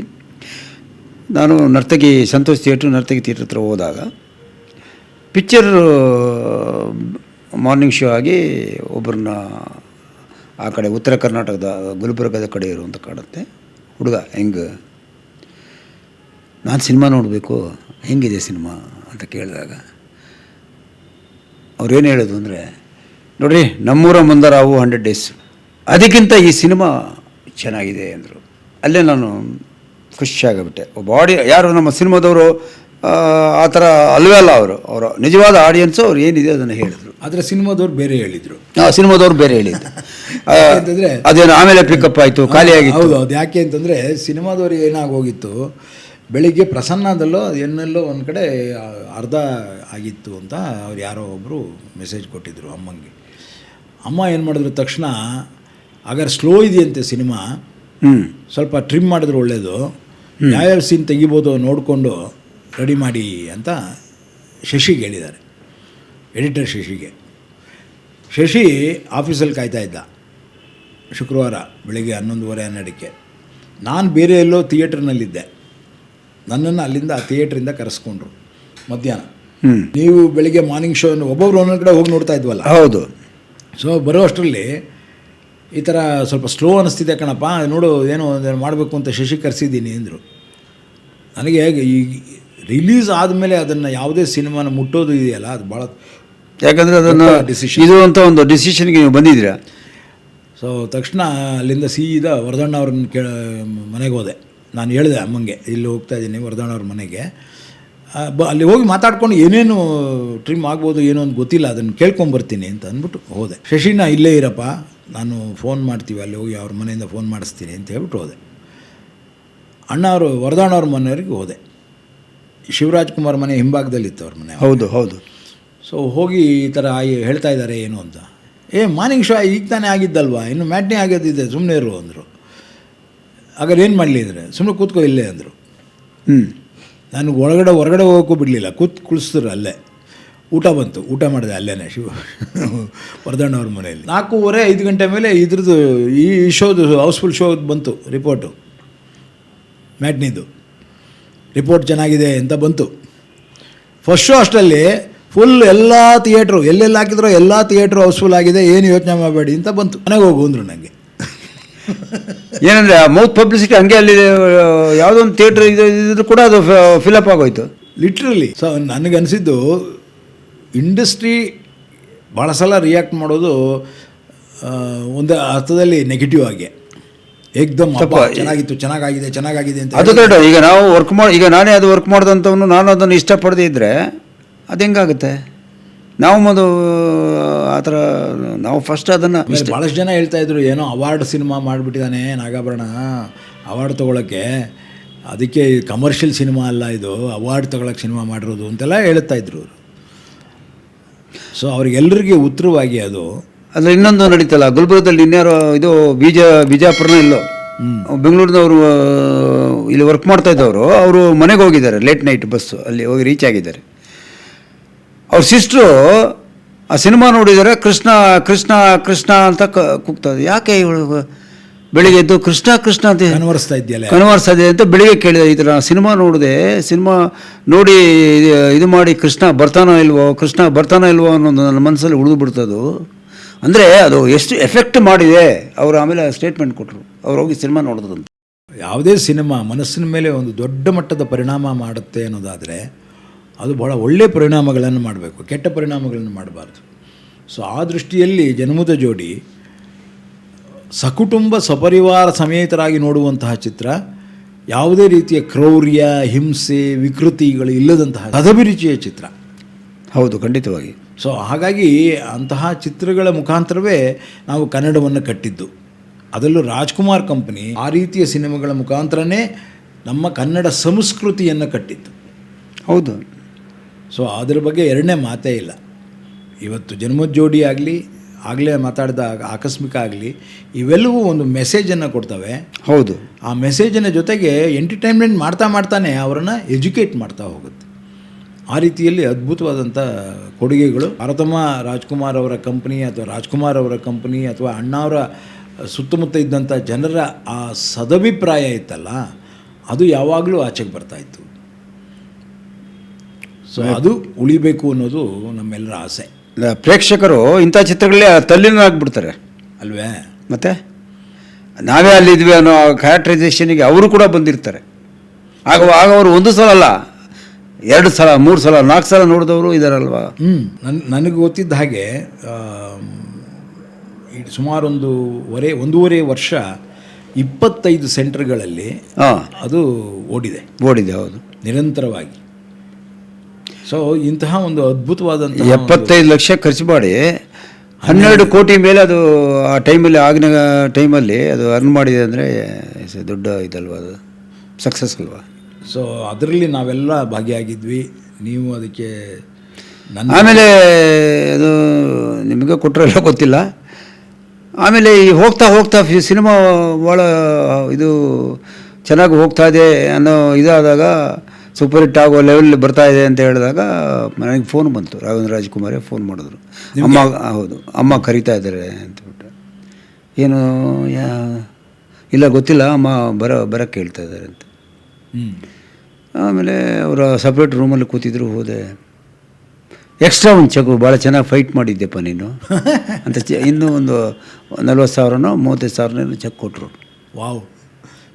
ನಾನು ನರ್ತಕಿ, ಸಂತೋಷ್ ಥಿಯೇಟ್ರ್ ನರ್ತಕಿ ಥಿಯೇಟ್ರ್ ಹತ್ರ ಹೋದಾಗ ಪಿಕ್ಚರ್ ಮಾರ್ನಿಂಗ್ ಶೋ ಆಗಿ ಒಬ್ಬರನ್ನ ಆ ಕಡೆ ಉತ್ತರ ಕರ್ನಾಟಕದ, ಗುಲ್ಬರ್ಗದ ಕಡೆ ಇರುವಂತ ಕಾಣುತ್ತೆ. ಹುಡುಗ, ಹೆಂಗೆ? ನಾನು ಸಿನಿಮಾ ನೋಡಬೇಕು, ಹೆಂಗಿದೆ ಸಿನಿಮಾ? ಅಂತ ಕೇಳಿದಾಗ ಅವ್ರೇನು ಹೇಳೋದು ಅಂದರೆ, ನೋಡ್ರಿ, ನಮ್ಮೂರ ಮುಂದರಾವು ಹಂಡ್ರೆಡ್ ಡೇಸ್, ಅದಕ್ಕಿಂತ ಈ ಸಿನಿಮಾ ಚೆನ್ನಾಗಿದೆ ಅಂದರು. ಅಲ್ಲೇ ನಾನು ಖುಷಿಯಾಗಿಬಿಟ್ಟೆ. ಒಬ್ಬ ಆಡಿ ಯಾರು ನಮ್ಮ ಸಿನಿಮಾದವರು ಆ, ಥರ ಅಲ್ವೇ ಅಲ್ಲ ಅವರು. ಅವರ ನಿಜವಾದ ಆಡಿಯನ್ಸು ಅವ್ರು ಏನಿದೆ ಅದನ್ನು ಹೇಳಿದರು. ಆದರೆ ಸಿನಿಮಾದವ್ರು ಬೇರೆ ಹೇಳಿದರು. ಆ ಸಿನಿಮಾದವ್ರು ಬೇರೆ ಹೇಳಿದ್ರು. ಅಂತಂದರೆ ಅದೇನು ಆಮೇಲೆ ಪಿಕಪ್ ಆಯಿತು ಖಾಲಿಯಾಗಿ ಹೌದು ಅದು ಯಾಕೆ ಅಂತಂದರೆ ಸಿನಿಮಾದವ್ರಿಗೆ ಏನಾಗೋಗಿತ್ತು ಬೆಳಿಗ್ಗೆ ಪ್ರಸನ್ನದಲ್ಲೋ ಎನ್ನೆಲ್ಲೋ ಒಂದು ಕಡೆ ಅರ್ಧ ಆಗಿತ್ತು ಅಂತ ಅವ್ರು ಯಾರೋ ಒಬ್ಬರು ಮೆಸೇಜ್ ಕೊಟ್ಟಿದ್ದರು ಅಮ್ಮಂಗೆ. ಅಮ್ಮ ಏನು ಮಾಡಿದ್ರು ತಕ್ಷಣ ಅಗರ್ ಸ್ಲೋ ಇದೆಯಂತೆ ಸಿನಿಮಾ? ಹ್ಞೂ ಸ್ವಲ್ಪ ಟ್ರಿಮ್ ಮಾಡಿದ್ರೆ ಒಳ್ಳೆಯದು ಯಾವ್ಯಾವ ಸೀನ್ ತೆಗಿಬೋದು ನೋಡಿಕೊಂಡು ರೆಡಿ ಮಾಡಿ ಅಂತ ಶಶಿಗೆ ಹೇಳಿದ್ದಾರೆ. ಎಡಿಟರ್ ಶಶಿಗೆ. ಶಶಿ ಆಫೀಸಲ್ಲಿ ಕಾಯ್ತಾ ಇದ್ದ. ಶುಕ್ರವಾರ ಬೆಳಿಗ್ಗೆ ಹನ್ನೊಂದುವರೆ ಹನ್ನೆರಡಕ್ಕೆ. ನಾನು ಬೇರೆ ಎಲ್ಲೋ ಥಿಯೇಟ್ರ್ನಲ್ಲಿದ್ದೆ ನನ್ನನ್ನು ಅಲ್ಲಿಂದ ಆ ಥಿಯೇಟ್ರಿಂದ ಕರೆಸ್ಕೊಂಡ್ರು ಮಧ್ಯಾಹ್ನ. ನೀವು ಬೆಳಿಗ್ಗೆ ಮಾರ್ನಿಂಗ್ ಶೋ ಒಬ್ಬೊಬ್ರು ಒಂದೊಂದು ಕಡೆ ಹೋಗಿ ನೋಡ್ತಾ ಇದ್ವಲ್ಲ? ಹೌದು. ಸೊ ಬರೋ ಅಷ್ಟರಲ್ಲಿ ಈ ಥರ ಸ್ವಲ್ಪ ಸ್ಲೋ ಅನ್ನಿಸ್ತಿದೆ ಕಣಪ್ಪ ನೋಡು ಏನೋ ಒಂದೇನು ಮಾಡಬೇಕು ಅಂತ ಶಶಿ ಕರೆಸಿದ್ದೀನಿ ಅಂದರು. ನನಗೆ ಈ ರಿಲೀಸ್ ಆದಮೇಲೆ ಅದನ್ನು ಯಾವುದೇ ಸಿನಿಮಾನ ಮುಟ್ಟೋದು ಇದೆಯಲ್ಲ ಅದು ಭಾಳ ಯಾಕಂದರೆ ಅದನ್ನು ಡಿಸಿಷನ್ ಇದು ಅಂತ ಒಂದು ಡಿಸಿಷನ್ಗೆ ನೀವು ಬಂದಿದ್ದೀರಾ? ಸೊ ತಕ್ಷಣ ಅಲ್ಲಿಂದ ಸೀದಾ ವರದಣ್ಣ ಅವ್ರನ್ನ ಕೇಳ ಮನೆಗೆ ಹೋದೆ. ನಾನು ಹೇಳಿದೆ ಅಮ್ಮಂಗೆ ಇಲ್ಲಿ ಹೋಗ್ತಾ ಇದ್ದೀನಿ ವರದಣ್ಣ ಅವ್ರ ಮನೆಗೆ. ಬ ಅಲ್ಲಿ ಹೋಗಿ ಮಾತಾಡ್ಕೊಂಡು ಏನೇನು ಟ್ರಿಮ್ ಆಗ್ಬೋದು ಏನೋ ಅಂತ ಗೊತ್ತಿಲ್ಲ ಅದನ್ನು ಕೇಳ್ಕೊಂಬರ್ತೀನಿ ಅಂತ ಅಂದ್ಬಿಟ್ಟು ಹೋದೆ. ಶಶಿನ ಇಲ್ಲೇ ಇರಪ್ಪ ನಾನು ಫೋನ್ ಮಾಡ್ತೀವಿ ಅಲ್ಲಿ ಹೋಗಿ ಅವ್ರ ಮನೆಯಿಂದ ಫೋನ್ ಮಾಡಿಸ್ತೀನಿ ಅಂತ ಹೇಳ್ಬಿಟ್ಟು ಹೋದೆ. ಅಣ್ಣವರು ಅವರು ಅವ್ರ ಮನೆಯವ್ರಿಗೆ ಹೋದೆ. ಶಿವರಾಜ್ ಕುಮಾರ್ ಮನೆ ಹಿಂಭಾಗದಲ್ಲಿತ್ತು ಅವ್ರ ಮನೆ. ಹೌದು ಹೌದು. ಸೊ ಹೋಗಿ ಈ ಥರ ಹೇಳ್ತಾ ಇದ್ದಾರೆ ಏನು ಅಂತ. ಏ ಮಾರ್ನಿಂಗ್ ಶೋ ಈಗ ತಾನೇ ಆಗಿದ್ದಲ್ವಾ? ಇನ್ನು ಮ್ಯಾಟ್ನೇ ಆಗೋದಿದೆ ಸುಮ್ಮನೆ ಇರು ಅಂದರು. ಹಾಗಾದ್ರೆ ಏನು ಮಾಡಲಿ ಅಂದರೆ ಸುಮ್ಮನೆ ಕೂತ್ಕೋ ಇಲ್ಲೇ ಅಂದರು. ಹ್ಞೂ ನನಗೆ ಒಳಗಡೆ ಹೊರಗಡೆ ಹೋಗೋಕ್ಕೂ ಬಿಡಲಿಲ್ಲ. ಕೂತ್ ಕುಳಿಸಿದ್ರು ಅಲ್ಲೇ. ಊಟ ಬಂತು. ಊಟ ಮಾಡಿದೆ ಅಲ್ಲೇನೆ ಶಿವ ವರದಣ್ಣವ್ರ ಮನೆಯಲ್ಲಿ. ನಾಲ್ಕೂವರೆ ಐದು ಗಂಟೆ ಮೇಲೆ ಇದ್ರದ್ದು ಈ ಶೋದು ಹೌಸ್ಫುಲ್ ಶೋ ಬಂತು ರಿಪೋರ್ಟು. ಮ್ಯಾಟ್ನಿದು. ರಿಪೋರ್ಟ್ ಚೆನ್ನಾಗಿದೆ ಅಂತ ಬಂತು. ಫಸ್ಟ್ ಶೋ ಅಷ್ಟರಲ್ಲಿ ಫುಲ್ ಎಲ್ಲ ಥಿಯೇಟ್ರು ಎಲ್ಲೆಲ್ಲಿ ಹಾಕಿದ್ರೋ ಎಲ್ಲ ಥಿಯೇಟ್ರು ಹೌಸ್ಫುಲ್ ಆಗಿದೆ ಏನು ಯೋಚನೆ ಮಾಡಬೇಡಿ ಅಂತ ಬಂತು. ಮನೆಗೆ ಹೋಗು ಅಂದರು ನನಗೆ ಏನಂದರೆ ಮೌತ್ ಪಬ್ಲಿಸಿಟಿ ಹಂಗೆ ಅಲ್ಲಿ ಯಾವುದೋ ಒಂದು ಥಿಯೇಟ್ರ್ ಇದು ಇದ್ರು ಕೂಡ ಅದು ಫಿಲಪ್ ಆಗೋಯ್ತು. ಲಿಟ್ರಲಿ ಸೊ ನನಗನ್ಸಿದ್ದು ಇಂಡಸ್ಟ್ರಿ ಭಾಳ ಸಲ ರಿಯಾಕ್ಟ್ ಮಾಡೋದು ಒಂದು ಅರ್ಥದಲ್ಲಿ ನೆಗೆಟಿವ್ ಆಗಿ. ಏಕ್ದಮ್. ಚೆನ್ನಾಗಿತ್ತು ಚೆನ್ನಾಗಾಗಿದೆ ಚೆನ್ನಾಗಾಗಿದೆ ಅಂತ ಅದು ಕರೆಕ್ಟ್ ಈಗ ನಾವು ವರ್ಕ್ ಮಾಡಿ ಈಗ ನಾನೇ ಅದು ವರ್ಕ್ ಮಾಡಿದಂಥವನು ನಾನು ಅದನ್ನು ಇಷ್ಟಪಡದೇ ಇದ್ದರೆ ಅದು ಹೆಂಗಾಗುತ್ತೆ? ನಾವು ಮೊದಲು ಆ ಥರ ನಾವು ಫಸ್ಟ್ ಅದನ್ನು ಭಾಳಷ್ಟು ಜನ ಹೇಳ್ತಾ ಇದ್ರು ಏನೋ ಅವಾರ್ಡ್ ಸಿನಿಮಾ ಮಾಡಿಬಿಟ್ಟಿದ್ದಾನೆ ನಾಗಾಭರಣ ಅವಾರ್ಡ್ ತೊಗೊಳಕ್ಕೆ. ಅದಕ್ಕೆ ಕಮರ್ಷಿಯಲ್ ಸಿನಿಮಾ ಅಲ್ಲ ಇದು ಅವಾರ್ಡ್ ತೊಗೊಳಕ್ಕೆ ಸಿನಿಮಾ ಮಾಡಿರೋದು ಅಂತೆಲ್ಲ ಹೇಳ್ತಾ ಇದ್ರು ಅವರು ಸೊ ಅವ್ರಿಗೆಲ್ಲರಿಗೆ ಉತ್ತರವಾಗಿ ಅದು ಅದ್ರ ಇನ್ನೊಂದು ನಡೀತಲ್ಲ ಗುಲ್ಬರ್ಗದಲ್ಲಿ ಇನ್ಯಾರು ಇದು ಬೀಜ ಬಿಜಾಪುರನ ಇಲ್ಲೋ ಬೆಂಗಳೂರಿನವರು ಇಲ್ಲಿ ವರ್ಕ್ ಮಾಡ್ತಾ ಇದ್ದವರು ಅವರು ಮನೆಗೆ ಹೋಗಿದ್ದಾರೆ ಲೇಟ್ ನೈಟ್ ಬಸ್ಸು ಅಲ್ಲಿ ಹೋಗಿ ರೀಚ್ ಆಗಿದ್ದಾರೆ. ಅವ್ರ ಸಿಸ್ಟ್ರು ಆ ಸಿನಿಮಾ ನೋಡಿದರೆ ಕೃಷ್ಣ ಕೃಷ್ಣ ಕೃಷ್ಣ ಅಂತ ಕ ಕೂಗ್ತದೆ ಯಾಕೆ ಇವಳು? ಬೆಳಿಗ್ಗೆ ಎದ್ದು ಕೃಷ್ಣ ಕೃಷ್ಣ ಅಂತ ಕನ್ವರ್ಸ್ತಾ ಇದೆಯಲ್ಲ. ಕನ್ವರ್ಸ್ ಇದೆ ಅಂತ ಬೆಳಿಗ್ಗೆ ಕೇಳಿದೆ ಈ ಥರ ಸಿನಿಮಾ ನೋಡಿದೆ ಸಿನಿಮಾ ನೋಡಿ ಇದು- ಇದು ಮಾಡಿ ಕೃಷ್ಣ ಬರ್ತಾನೋ ಇಲ್ವೋ ಕೃಷ್ಣ ಬರ್ತಾನೋ ಇಲ್ವೋ ಅನ್ನೋದು ನನ್ನ ಮನಸ್ಸಲ್ಲಿ ಉಳಿದು ಬಿಡ್ತದು. ಅಂದರೆ ಅದು ಎಷ್ಟು ಎಫೆಕ್ಟ್ ಮಾಡಿದೆ ಅವರು ಆಮೇಲೆ ಸ್ಟೇಟ್ಮೆಂಟ್ ಕೊಟ್ಟರು ಅವ್ರು ಹೋಗಿ ಸಿನಿಮಾ ನೋಡೋದಂತ ಯಾವುದೇ ಸಿನಿಮಾ ಮನಸ್ಸಿನ ಮೇಲೆ ಒಂದು ದೊಡ್ಡ ಮಟ್ಟದ ಪರಿಣಾಮ ಮಾಡುತ್ತೆ ಅನ್ನೋದಾದರೆ ಅದು ಭಾಳ ಒಳ್ಳೆಯ ಪರಿಣಾಮಗಳನ್ನು ಮಾಡಬೇಕು ಕೆಟ್ಟ ಪರಿಣಾಮಗಳನ್ನು ಮಾಡಬಾರ್ದು. ಸೊ ಆ ದೃಷ್ಟಿಯಲ್ಲಿ ಜನ್ಮದ ಜೋಡಿ ಸಕುಟುಂಬ ಸಪರಿವಾರ ಸಮೇತರಾಗಿ ನೋಡುವಂತಹ ಚಿತ್ರ ಯಾವುದೇ ರೀತಿಯ ಕ್ರೌರ್ಯ ಹಿಂಸೆ ವಿಕೃತಿಗಳು ಇಲ್ಲದಂತಹ ಕದಭಿರುಚಿಯ ಚಿತ್ರ. ಹೌದು ಖಂಡಿತವಾಗಿ. ಸೊ ಹಾಗಾಗಿ ಅಂತಹ ಚಿತ್ರಗಳ ಮುಖಾಂತರವೇ ನಾವು ಕನ್ನಡವನ್ನು ಕಟ್ಟಿದ್ದು. ಅದರಲ್ಲೂ ರಾಜ್ಕುಮಾರ್ ಕಂಪನಿ ಆ ರೀತಿಯ ಸಿನಿಮಾಗಳ ಮುಖಾಂತರನೇ ನಮ್ಮ ಕನ್ನಡ ಸಂಸ್ಕೃತಿಯನ್ನು ಕಟ್ಟಿತ್ತು. ಹೌದು. ಸೊ ಅದರ ಬಗ್ಗೆ ಎರಡನೇ ಮಾತೇ ಇಲ್ಲ. ಇವತ್ತು ಜನ್ಮದ ಜೋಡಿ ಆಗಲಿ ಆಗಲೇ ಮಾತಾಡಿದ ಆಕಸ್ಮಿಕ ಆಗಲಿ ಇವೆಲ್ಲವೂ ಒಂದು ಮೆಸೇಜನ್ನು ಕೊಡ್ತವೆ. ಹೌದು. ಆ ಮೆಸೇಜಿನ ಜೊತೆಗೆ ಎಂಟರ್ಟೈನ್ಮೆಂಟ್ ಮಾಡ್ತಾ ಮಾಡ್ತಾನೆ ಅವರನ್ನು ಎಜುಕೇಟ್ ಮಾಡ್ತಾ ಹೋಗುತ್ತೆ. ಆ ರೀತಿಯಲ್ಲಿ ಅದ್ಭುತವಾದಂಥ ಕೊಡುಗೆಗಳು. ಭಾರತಮ್ಮ ರಾಜ್ಕುಮಾರ್ ಅವರ ಕಂಪ್ನಿ ಅಥವಾ ರಾಜ್ಕುಮಾರ್ ಅವರ ಕಂಪ್ನಿ ಅಥವಾ ಅಣ್ಣಾವರ ಸುತ್ತಮುತ್ತ ಇದ್ದಂಥ ಜನರ ಆ ಸದಭಿಪ್ರಾಯ ಇತ್ತಲ್ಲ ಅದು ಯಾವಾಗಲೂ ಆಚೆಗೆ ಬರ್ತಾಯಿತ್ತು ಸೊ ಅದು ಉಳಿಬೇಕು ಅನ್ನೋದು ನಮ್ಮೆಲ್ಲರ ಆಸೆ. ಪ್ರೇಕ್ಷಕರು ಇಂಥ ಚಿತ್ರಗಳೇ ಆಗಿಬಿಡ್ತಾರೆ. ಅಲ್ವೇ? ಮತ್ತೆ? ನಾವೇ ಅಲ್ಲಿದ್ವಿ ಅನ್ನೋ ಕ್ಯಾರೆಕ್ಟರೈಸೇಷನಿಗೆ ಅವರು ಕೂಡ ಬಂದಿರ್ತಾರೆ. ಆಗ ಆಗ ಅವರು ಒಂದು ಸಲ ಅಲ್ಲ ಎರಡು ಸಲ ಮೂರು ಸಲ ನಾಲ್ಕು ಸಲ ನೋಡಿದವರು ಇದಾರಲ್ವಾ? ಹ್ಞೂ ನನ್ನ ನನಗೆ ಗೊತ್ತಿದ್ದ ಹಾಗೆ ಸುಮಾರೊಂದು ವರೆ ಒಂದೂವರೆ ವರ್ಷ ಇಪ್ಪತ್ತೈದು ಸೆಂಟರ್ಗಳಲ್ಲಿ ಹಾಂ. ಅದು ಓಡಿದೆ. ಓಡಿದೆ ಹೌದು. ನಿರಂತರವಾಗಿ. ಸೊ ಇಂತಹ ಒಂದು ಅದ್ಭುತವಾದಂತಹ ಎಪ್ಪತ್ತೈದು ಲಕ್ಷ ಖರ್ಚು ಮಾಡಿ ಹನ್ನೆರಡು ಕೋಟಿ ಮೇಲೆ ಅದು ಆ ಟೈಮಲ್ಲಿ ಆಗಿನ ಟೈಮಲ್ಲಿ ಅದು ಅರ್ನ್ ಮಾಡಿದೆ ಅಂದರೆ ದೊಡ್ಡ ಇದಲ್ವ ಅದು? ಸಕ್ಸಸ್ ಅಲ್ವಾ? ಸೊ ಅದರಲ್ಲಿ ನಾವೆಲ್ಲ ಭಾಗಿಯಾಗಿದ್ವಿ. ನೀವು ಅದಕ್ಕೆ ನನ್ನ ಆಮೇಲೆ ಅದು ನಿಮಗೆ ಕೊಟ್ಟರೆಲ್ಲ ಗೊತ್ತಿಲ್ಲ. ಆಮೇಲೆ ಈ ಹೋಗ್ತಾ ಹೋಗ್ತಾ ಸಿನಿಮಾ ಭಾಳ ಇದು ಚೆನ್ನಾಗಿ ಹೋಗ್ತಾ ಇದೆ ಅನ್ನೋ ಇದಾದಾಗ ಸೂಪರ್ ಹಿಟ್ ಆಗೋ ಲೆವೆಲ್ ಬರ್ತಾ ಇದೆ ಅಂತ ಹೇಳಿದಾಗ ನನಗೆ ಫೋನ್ ಬಂತು. ರಾಘವೇಂದ್ರ ರಾಜ್ಕುಮಾರೇ ಫೋನ್ ಮಾಡಿದ್ರು. ಅಮ್ಮ ಹೌದು. ಅಮ್ಮ ಕರಿತಾ ಇದ್ದಾರೆ ಅಂತಬಿಟ್ಟು ಏನು ಯಾ ಇಲ್ಲ ಗೊತ್ತಿಲ್ಲ. ಅಮ್ಮ ಬರ ಬರೋಕ್ಕೆ ಹೇಳ್ತಾ ಇದ್ದಾರೆ ಅಂತ. ಆಮೇಲೆ ಅವರ ಸಪ್ರೇಟ್ ರೂಮಲ್ಲಿ ಕೂತಿದ್ರು ಹೋದೆ. ಎಕ್ಸ್ಟ್ರಾ ಒಂದು ಚೆಕ್ ಭಾಳ ಚೆನ್ನಾಗಿ ಫೈಟ್ ಮಾಡಿದ್ದೆಪ್ಪ ನೀನು. ಅಂತ ಚ ಇನ್ನೂ ಒಂದು ನಲ್ವತ್ತು ಸಾವಿರನೋ ಮೂವತ್ತೈದು ಸಾವಿರನೋ ಚೆಕ್ ಕೊಟ್ಟರು ವಾವ್.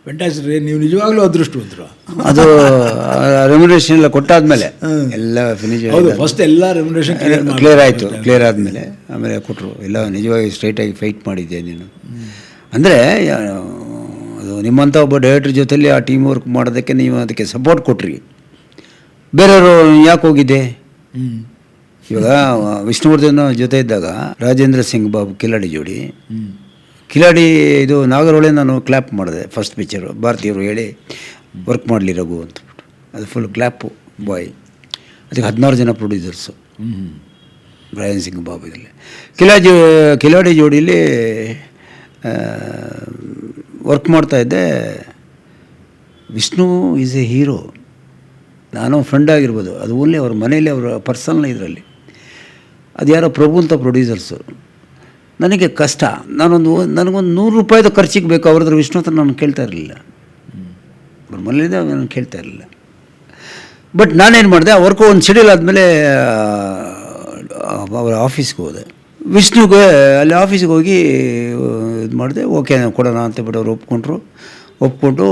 ರೀ ನೀವು ನಿಜವಾಗ್ಲೂ ಅದೃಷ್ಟವಂತರು ಅದು ರೆಮ್ಯುನೇಷನ್ ಎಲ್ಲ ಕೊಟ್ಟಾದ್ಮೇಲೆ ಎಲ್ಲ ಫಿನಿಶ್ ಹೌದು ಫಸ್ಟ್ ಎಲ್ಲ ರೆಮ್ಯುನೇಷನ್ ಕ್ಲಿಯರ್ ಆಯಿತು ಕ್ಲಿಯರ್ ಆದಮೇಲೆ ಆಮೇಲೆ ಕೊಟ್ಟರು ಎಲ್ಲ ನಿಜವಾಗಿ ಸ್ಟ್ರೈಟಾಗಿ ಫೈಟ್ ಮಾಡಿದ್ದೆ ನೀನು. ಅಂದರೆ ಅದು ನಿಮ್ಮಂಥ ಒಬ್ಬ ಡೈರೆಕ್ಟ್ರ್ ಜೊತೆಲಿ ಆ ಟೀಮ್ ವರ್ಕ್ ಮಾಡೋದಕ್ಕೆ ನೀವು ಅದಕ್ಕೆ ಸಪೋರ್ಟ್ ಕೊಟ್ರಿ. ಬೇರೆಯವರು ಯಾಕೆ ಹೋಗಿದ್ದೆ? ಇವಾಗ ವಿಷ್ಣುವರ್ಧನ್ ಜೊತೆ ಇದ್ದಾಗ ರಾಜೇಂದ್ರ ಸಿಂಗ್ ಬಾಬು ಕಿಲಾಡಿ ಜೋಡಿ ಕಿಲಾಡಿ ಇದು ನಾಗರಹೊಳೆ ನಾನು ಕ್ಲ್ಯಾಪ್ ಮಾಡಿದೆ ಫಸ್ಟ್ ಪಿಕ್ಚರು ಭಾರತೀಯರು ಹೇಳಿ ವರ್ಕ್ ಮಾಡಲಿ ರಘು ಅಂತಬಿಟ್ಟು ಅದು ಫುಲ್ ಕ್ಲ್ಯಾಪು ಬಾಯ್ ಅದಕ್ಕೆ ಹದಿನಾರು ಜನ ಪ್ರೊಡ್ಯೂಸರ್ಸು ಬ್ರಯನ್ ಸಿಂಗ್ ಬಾಬು ಇದರಲ್ಲಿ. ಕಿಲಾಡಿ ಕಿಲಾಡಿ ಜೋಡಿಲಿ ವರ್ಕ್ ಮಾಡ್ತಾ ಇದ್ದೆ. ವಿಷ್ಣು ಈಸ್ ಎ ಹೀರೋ ನಾನು ಫ್ರೆಂಡ್ ಆಗಿರ್ಬೋದು. ಅದು ಓನ್ಲಿ ಅವ್ರ ಮನೆಯಲ್ಲಿ ಅವರ ಪರ್ಸನಲ್ ಇದರಲ್ಲಿ. ಅದು ಯಾರೋ ಪ್ರಭು ಅಂತ ಪ್ರೊಡ್ಯೂಸರ್ಸು ನನಗೆ ಕಷ್ಟ. ನಾನೊಂದು ನನಗೊಂದು ನೂರು ರೂಪಾಯಿದು ಖರ್ಚಿಗೆ ಬೇಕು ಅವ್ರದ್ರ ವಿಷ್ಣು ಹತ್ರ ನಾನು ಕೇಳ್ತಾ ಇರಲಿಲ್ಲ. ಅವ್ರ ನಾನು ಕೇಳ್ತಾ ಇರಲಿಲ್ಲ. ಬಟ್ ನಾನೇನು ಮಾಡಿದೆ ಅವ್ರಿಗೂ ಒಂದು ಶೆಡ್ಯೂಲ್ ಆದಮೇಲೆ ಅವರ ಆಫೀಸ್ಗೆ ಹೋದೆ. ವಿಷ್ಣುಗೆ, ಅಲ್ಲಿ ಆಫೀಸ್ಗೆ ಹೋಗಿ, ಇದು ಮಾಡಿದೆ, ಓಕೆ ಕೊಡೋಣ ಅಂತ ಬಿಟ್ಟು ಅವ್ರು ಒಪ್ಕೊಂಡ್ರು. ಒಪ್ಕೊಂಡು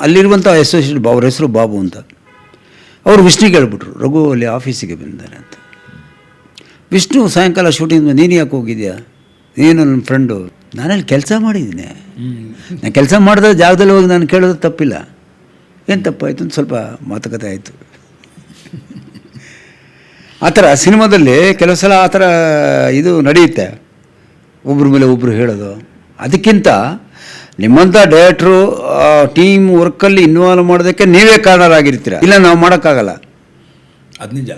ಅಲ್ಲಿರುವಂಥ ಅಸೋಸಿಯೇಟ್ ಅವ್ರ ಹೆಸರು ಬಾಬು ಅಂತ. ಅವರು ವಿಷ್ಣುಗೆ ಹೇಳ್ಬಿಟ್ರು, ರಘು ಅಲ್ಲಿ ಆಫೀಸಿಗೆ ಬಂದಿದ್ದಾರೆ ವಿಷ್ಣು ಸಾಯಂಕಾಲ ಶೂಟಿಂಗ್ ನೀನು ಯಾಕೆ ಹೋಗಿದ್ಯಾ? ನೀನು ನನ್ನ ಫ್ರೆಂಡು ನಾನಲ್ಲಿ ಕೆಲಸ ಮಾಡಿದ್ದೀನಿ ನಾನು ಕೆಲಸ ಮಾಡಿದ ಜಾಗದಲ್ಲಿ ಹೋಗಿ ನಾನು ಕೇಳೋದು ತಪ್ಪಿಲ್ಲ. ಏನು ತಪ್ಪಾಯಿತು ಅಂತ ಸ್ವಲ್ಪ ಮಾತುಕತೆ ಆಯಿತು. ಆ ಥರ ಸಿನಿಮಾದಲ್ಲಿ ಕೆಲವು ಸಲ ಆ ಥರ ಇದು ನಡೆಯುತ್ತೆ. ಒಬ್ಬರ ಮೇಲೆ ಒಬ್ಬರು ಹೇಳೋದು. ಅದಕ್ಕಿಂತ ನಿಮ್ಮಂಥ ಡೈರೆಕ್ಟ್ರು ಟೀಮ್ ವರ್ಕಲ್ಲಿ ಇನ್ವಾಲ್ವ್ ಮಾಡೋದಕ್ಕೆ ನೀವೇ ಕಾರಣರಾಗಿರ್ತೀರ. ಇಲ್ಲ ನಾವು ಮಾಡೋಕ್ಕಾಗಲ್ಲ. ಅದು ನಿಜ.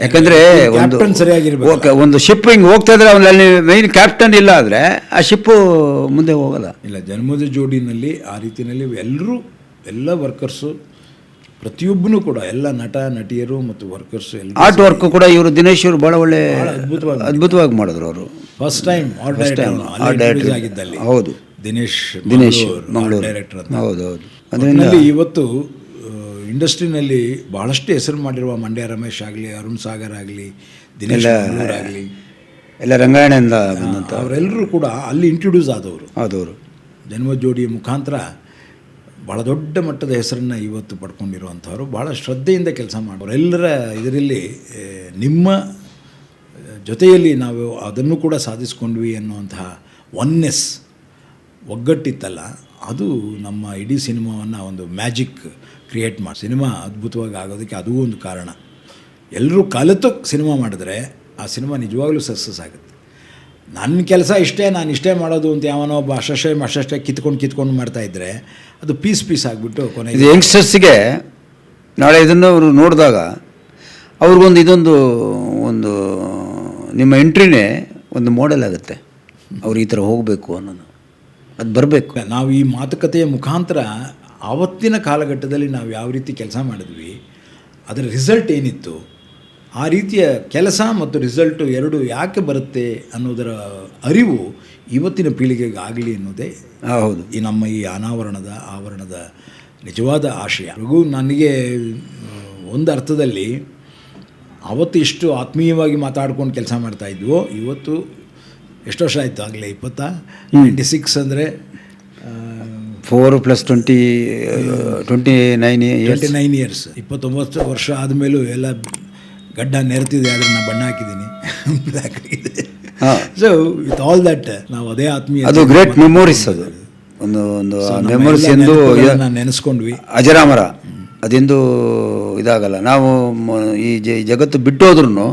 ಯಾಕಂದರೆ ಒಂದು ಸರಿಯಾಗಿರ್ಬೇಕು. ಒಂದು ಶಿಪ್ ಹಿಂಗೆ ಹೋಗ್ತಾ ಇದ್ರೆ ಅವನಲ್ಲಿ ಮೈನ್ ಕ್ಯಾಪ್ಟನ್ ಇಲ್ಲ ಆದರೆ ಆ ಶಿಪ್ಪು ಮುಂದೆ ಹೋಗಲ್ಲ. ಇಲ್ಲ ಜನ್ಮದ ಜೋಡಿನಲ್ಲಿ ಆ ರೀತಿಯಲ್ಲಿ ಎಲ್ಲರೂ ಎಲ್ಲ ವರ್ಕರ್ಸು ಪ್ರತಿಯೊಬ್ಬನು ಕೂಡ ಎಲ್ಲ ನಟ ನಟಿಯರು ಮತ್ತು ವರ್ಕರ್ಸ್ ಎಲ್ಲ ಆರ್ಟ್ ವರ್ಕ್ ಕೂಡ ಇವರು ದಿನೇಶ್ ಇವರು ಭಾಳ ಒಳ್ಳೆ ಅದ್ಭುತವಾಗಿ ಅದ್ಭುತವಾಗಿ ಮಾಡಿದ್ರು ಅವರು. First time. ಆಗಿದ್ದಲ್ಲಿ. ಹೌದು. ದಿನೇಶ್ ದಿನೇಶ್ ಮಂಗಳೂರು ಡೈರೆಕ್ಟರ್ ಹೌದು ಹೌದು. ಅದರಿಂದ ಇವತ್ತು ಇಂಡಸ್ಟ್ರಿನಲ್ಲಿ ಬಹಳಷ್ಟು ಹೆಸರು ಮಾಡಿರುವ ಮಂಡ್ಯ ರಮೇಶ್ ಆಗಲಿ ಅರುಣ್ ಸಾಗರ್ ಆಗಲಿ ದಿನೇಶ್ ಆಗಲಿ. ಎಲ್ಲ ರಂಗಾಯಣದಿಂದ ಬಂದಂಥ ಅವರೆಲ್ಲರೂ ಕೂಡ ಅಲ್ಲಿ ಇಂಟ್ರೊಡ್ಯೂಸ್ ಆದವರು. ಆದವರು. ಜನ್ಮ ಜೋಡಿಯ ಮುಖಾಂತರ ಭಾಳ ದೊಡ್ಡ ಮಟ್ಟದ ಹೆಸರನ್ನು ಇವತ್ತು ಪಡ್ಕೊಂಡಿರುವಂಥವ್ರು ಭಾಳ ಶ್ರದ್ಧೆಯಿಂದ ಕೆಲಸ ಮಾಡೋರು. ಎಲ್ಲರ ಇದರಲ್ಲಿ ನಿಮ್ಮ ಜೊತೆಯಲ್ಲಿ ನಾವು ಅದನ್ನು ಕೂಡ ಸಾಧಿಸ್ಕೊಂಡ್ವಿ ಅನ್ನುವಂತಹ ಒನ್ನೆಸ್ ಒಗ್ಗಟ್ಟಿತ್ತಲ್ಲ ಅದು ನಮ್ಮ ಇಡೀ ಸಿನಿಮಾವನ್ನು ಒಂದು ಮ್ಯಾಜಿಕ್ ಕ್ರಿಯೇಟ್ ಮಾಡಿ, ಸಿನಿಮಾ ಅದ್ಭುತವಾಗಿ ಆಗೋದಕ್ಕೆ ಅದೂ ಒಂದು ಕಾರಣ. ಎಲ್ಲರೂ ಕಲಿತು ಸಿನಿಮಾ ಮಾಡಿದ್ರೆ ಆ ಸಿನಿಮಾ ನಿಜವಾಗ್ಲೂ ಸಕ್ಸಸ್ ಆಗುತ್ತೆ. ನನ್ನ ಕೆಲಸ ಇಷ್ಟೇ, ನಾನು ಇಷ್ಟೇ ಮಾಡೋದು ಅಂತ ಯಾವನೋ ಒಬ್ಬ ಅಷ್ಟೇ ಅಷ್ಟೇ ಕಿತ್ಕೊಂಡು ಕಿತ್ಕೊಂಡು ಮಾಡ್ತಾ ಇದ್ದರೆ ಅದು ಪೀಸ್ ಪೀಸ್ ಆಗಿಬಿಟ್ಟು ಕೊನೆ ಇದು ಯಂಗ್ಸ್ಟರ್ಸ್ಗೆ ನಾಳೆ ಇದನ್ನು ಅವರು ನೋಡಿದಾಗ ಅವ್ರಿಗೊಂದು ಇದೊಂದು, ಒಂದು ನಿಮ್ಮ ಎಂಟ್ರಿನೇ ಒಂದು ಮಾಡೆಲ್ ಆಗುತ್ತೆ. ಅವ್ರು ಈ ಥರ ಹೋಗಬೇಕು ಅನ್ನೋದು. ಅದು ಬರಬೇಕು. ನಾವು ಈ ಮಾತುಕತೆಯ ಮುಖಾಂತರ ಆವತ್ತಿನ ಕಾಲಘಟ್ಟದಲ್ಲಿ ನಾವು ಯಾವ ರೀತಿ ಕೆಲಸ ಮಾಡಿದ್ವಿ ಅದರ ರಿಸಲ್ಟ್ ಏನಿತ್ತು ಆ ರೀತಿಯ ಕೆಲಸ ಮತ್ತು ರಿಸಲ್ಟು ಎರಡು ಯಾಕೆ ಬರುತ್ತೆ ಅನ್ನೋದರ ಅರಿವು ಇವತ್ತಿನ ಪೀಳಿಗೆಗೆ ಆಗಲಿ ಅನ್ನೋದೇ ಹೌದು. ಈ ನಮ್ಮ ಈ ಅನಾವರಣದ ಆವರಣದ ನಿಜವಾದ ಆಶಯ. ಹಾಗೂ ನನಗೆ ಒಂದು ಅರ್ಥದಲ್ಲಿ ಅವತ್ತು ಎಷ್ಟು ಆತ್ಮೀಯವಾಗಿ ಮಾತಾಡ್ಕೊಂಡು ಕೆಲಸ ಮಾಡ್ತಾ ಇದ್ವೋ ಇವತ್ತು ಎಷ್ಟು ವರ್ಷ ಆಯಿತು ಆಗಲೇ ಇಪ್ಪತ್ತಾ? ನೈಂಟಿ ಸಿಕ್ಸ್ ಅಂದರೆ four plus twenty twenty nine years twenty nine years ಇಪ್ಪತ್ತೊಂಬತ್ತು ವರ್ಷ ಆದಮೇಲೂ ಎಲ್ಲ ಗಡ್ಡ ನೆರೆತಿದೆ ಆದರೆ ನಾನು ಬಣ್ಣ ಹಾಕಿದ್ದೀನಿ. ಬ್ಲ್ಯಾಕ್ ಆಗಿದೆ ಹಾಂ. ಸೊ ವಿತ್ ಆಲ್ ದಟ್ ನಾವು ಅದೇ ಆತ್ಮೀಯ ಅದು ಗ್ರೇಟ್ ಮೆಮೊರೀಸ್ ಅದು. ಒಂದು ಒಂದು ಮೆಮೊರೀಸ್ ಎಂದು ನಾನು ನೆನೆಸ್ಕೊಂಡ್ವಿ. ಅಜರಾಮರ. ಅದೆಂದು ಇದಾಗಲ್ಲ. ನಾವು ಈ ಜಗತ್ತು ಬಿಟ್ಟೋದ್ರೂ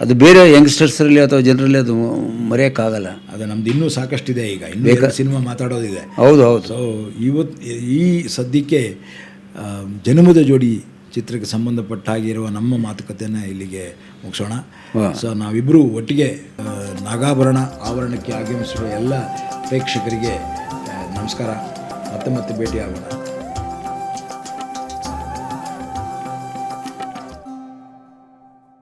ಅದು ಬೇರೆ ಯಂಗ್ಸ್ಟರ್ಸರಲ್ಲಿ ಅಥವಾ ಜನರಲ್ಲಿ ಅದು ಮರೆಯೋಕ್ಕಾಗಲ್ಲ. ಅದು ನಮ್ದು ಇನ್ನೂ ಸಾಕಷ್ಟಿದೆ ಈಗ. ಇನ್ನೂ ಸಿನಿಮಾ ಮಾತಾಡೋದಿದೆ. ಹೌದು ಹೌದು. ಸೊ ಇವತ್ತು ಈ ಸದ್ಯಕ್ಕೆ ಜನ್ಮದ ಜೋಡಿ ಚಿತ್ರಕ್ಕೆ ಸಂಬಂಧಪಟ್ಟ ಹಾಗಿರುವ ನಮ್ಮ ಮಾತುಕತೆಯನ್ನು ಇಲ್ಲಿಗೆ ಮುಗಿಸೋಣ. ಸೊ ನಾವಿಬ್ಬರು ಒಟ್ಟಿಗೆ ನಾಗಾಭರಣ ಆವರಣಕ್ಕೆ ಆಗಮಿಸಿರುವ ಎಲ್ಲ ಪ್ರೇಕ್ಷಕರಿಗೆ ನಮಸ್ಕಾರ. ಮತ್ತೆ ಮತ್ತೆ ಭೇಟಿಯಾಗೋಣ.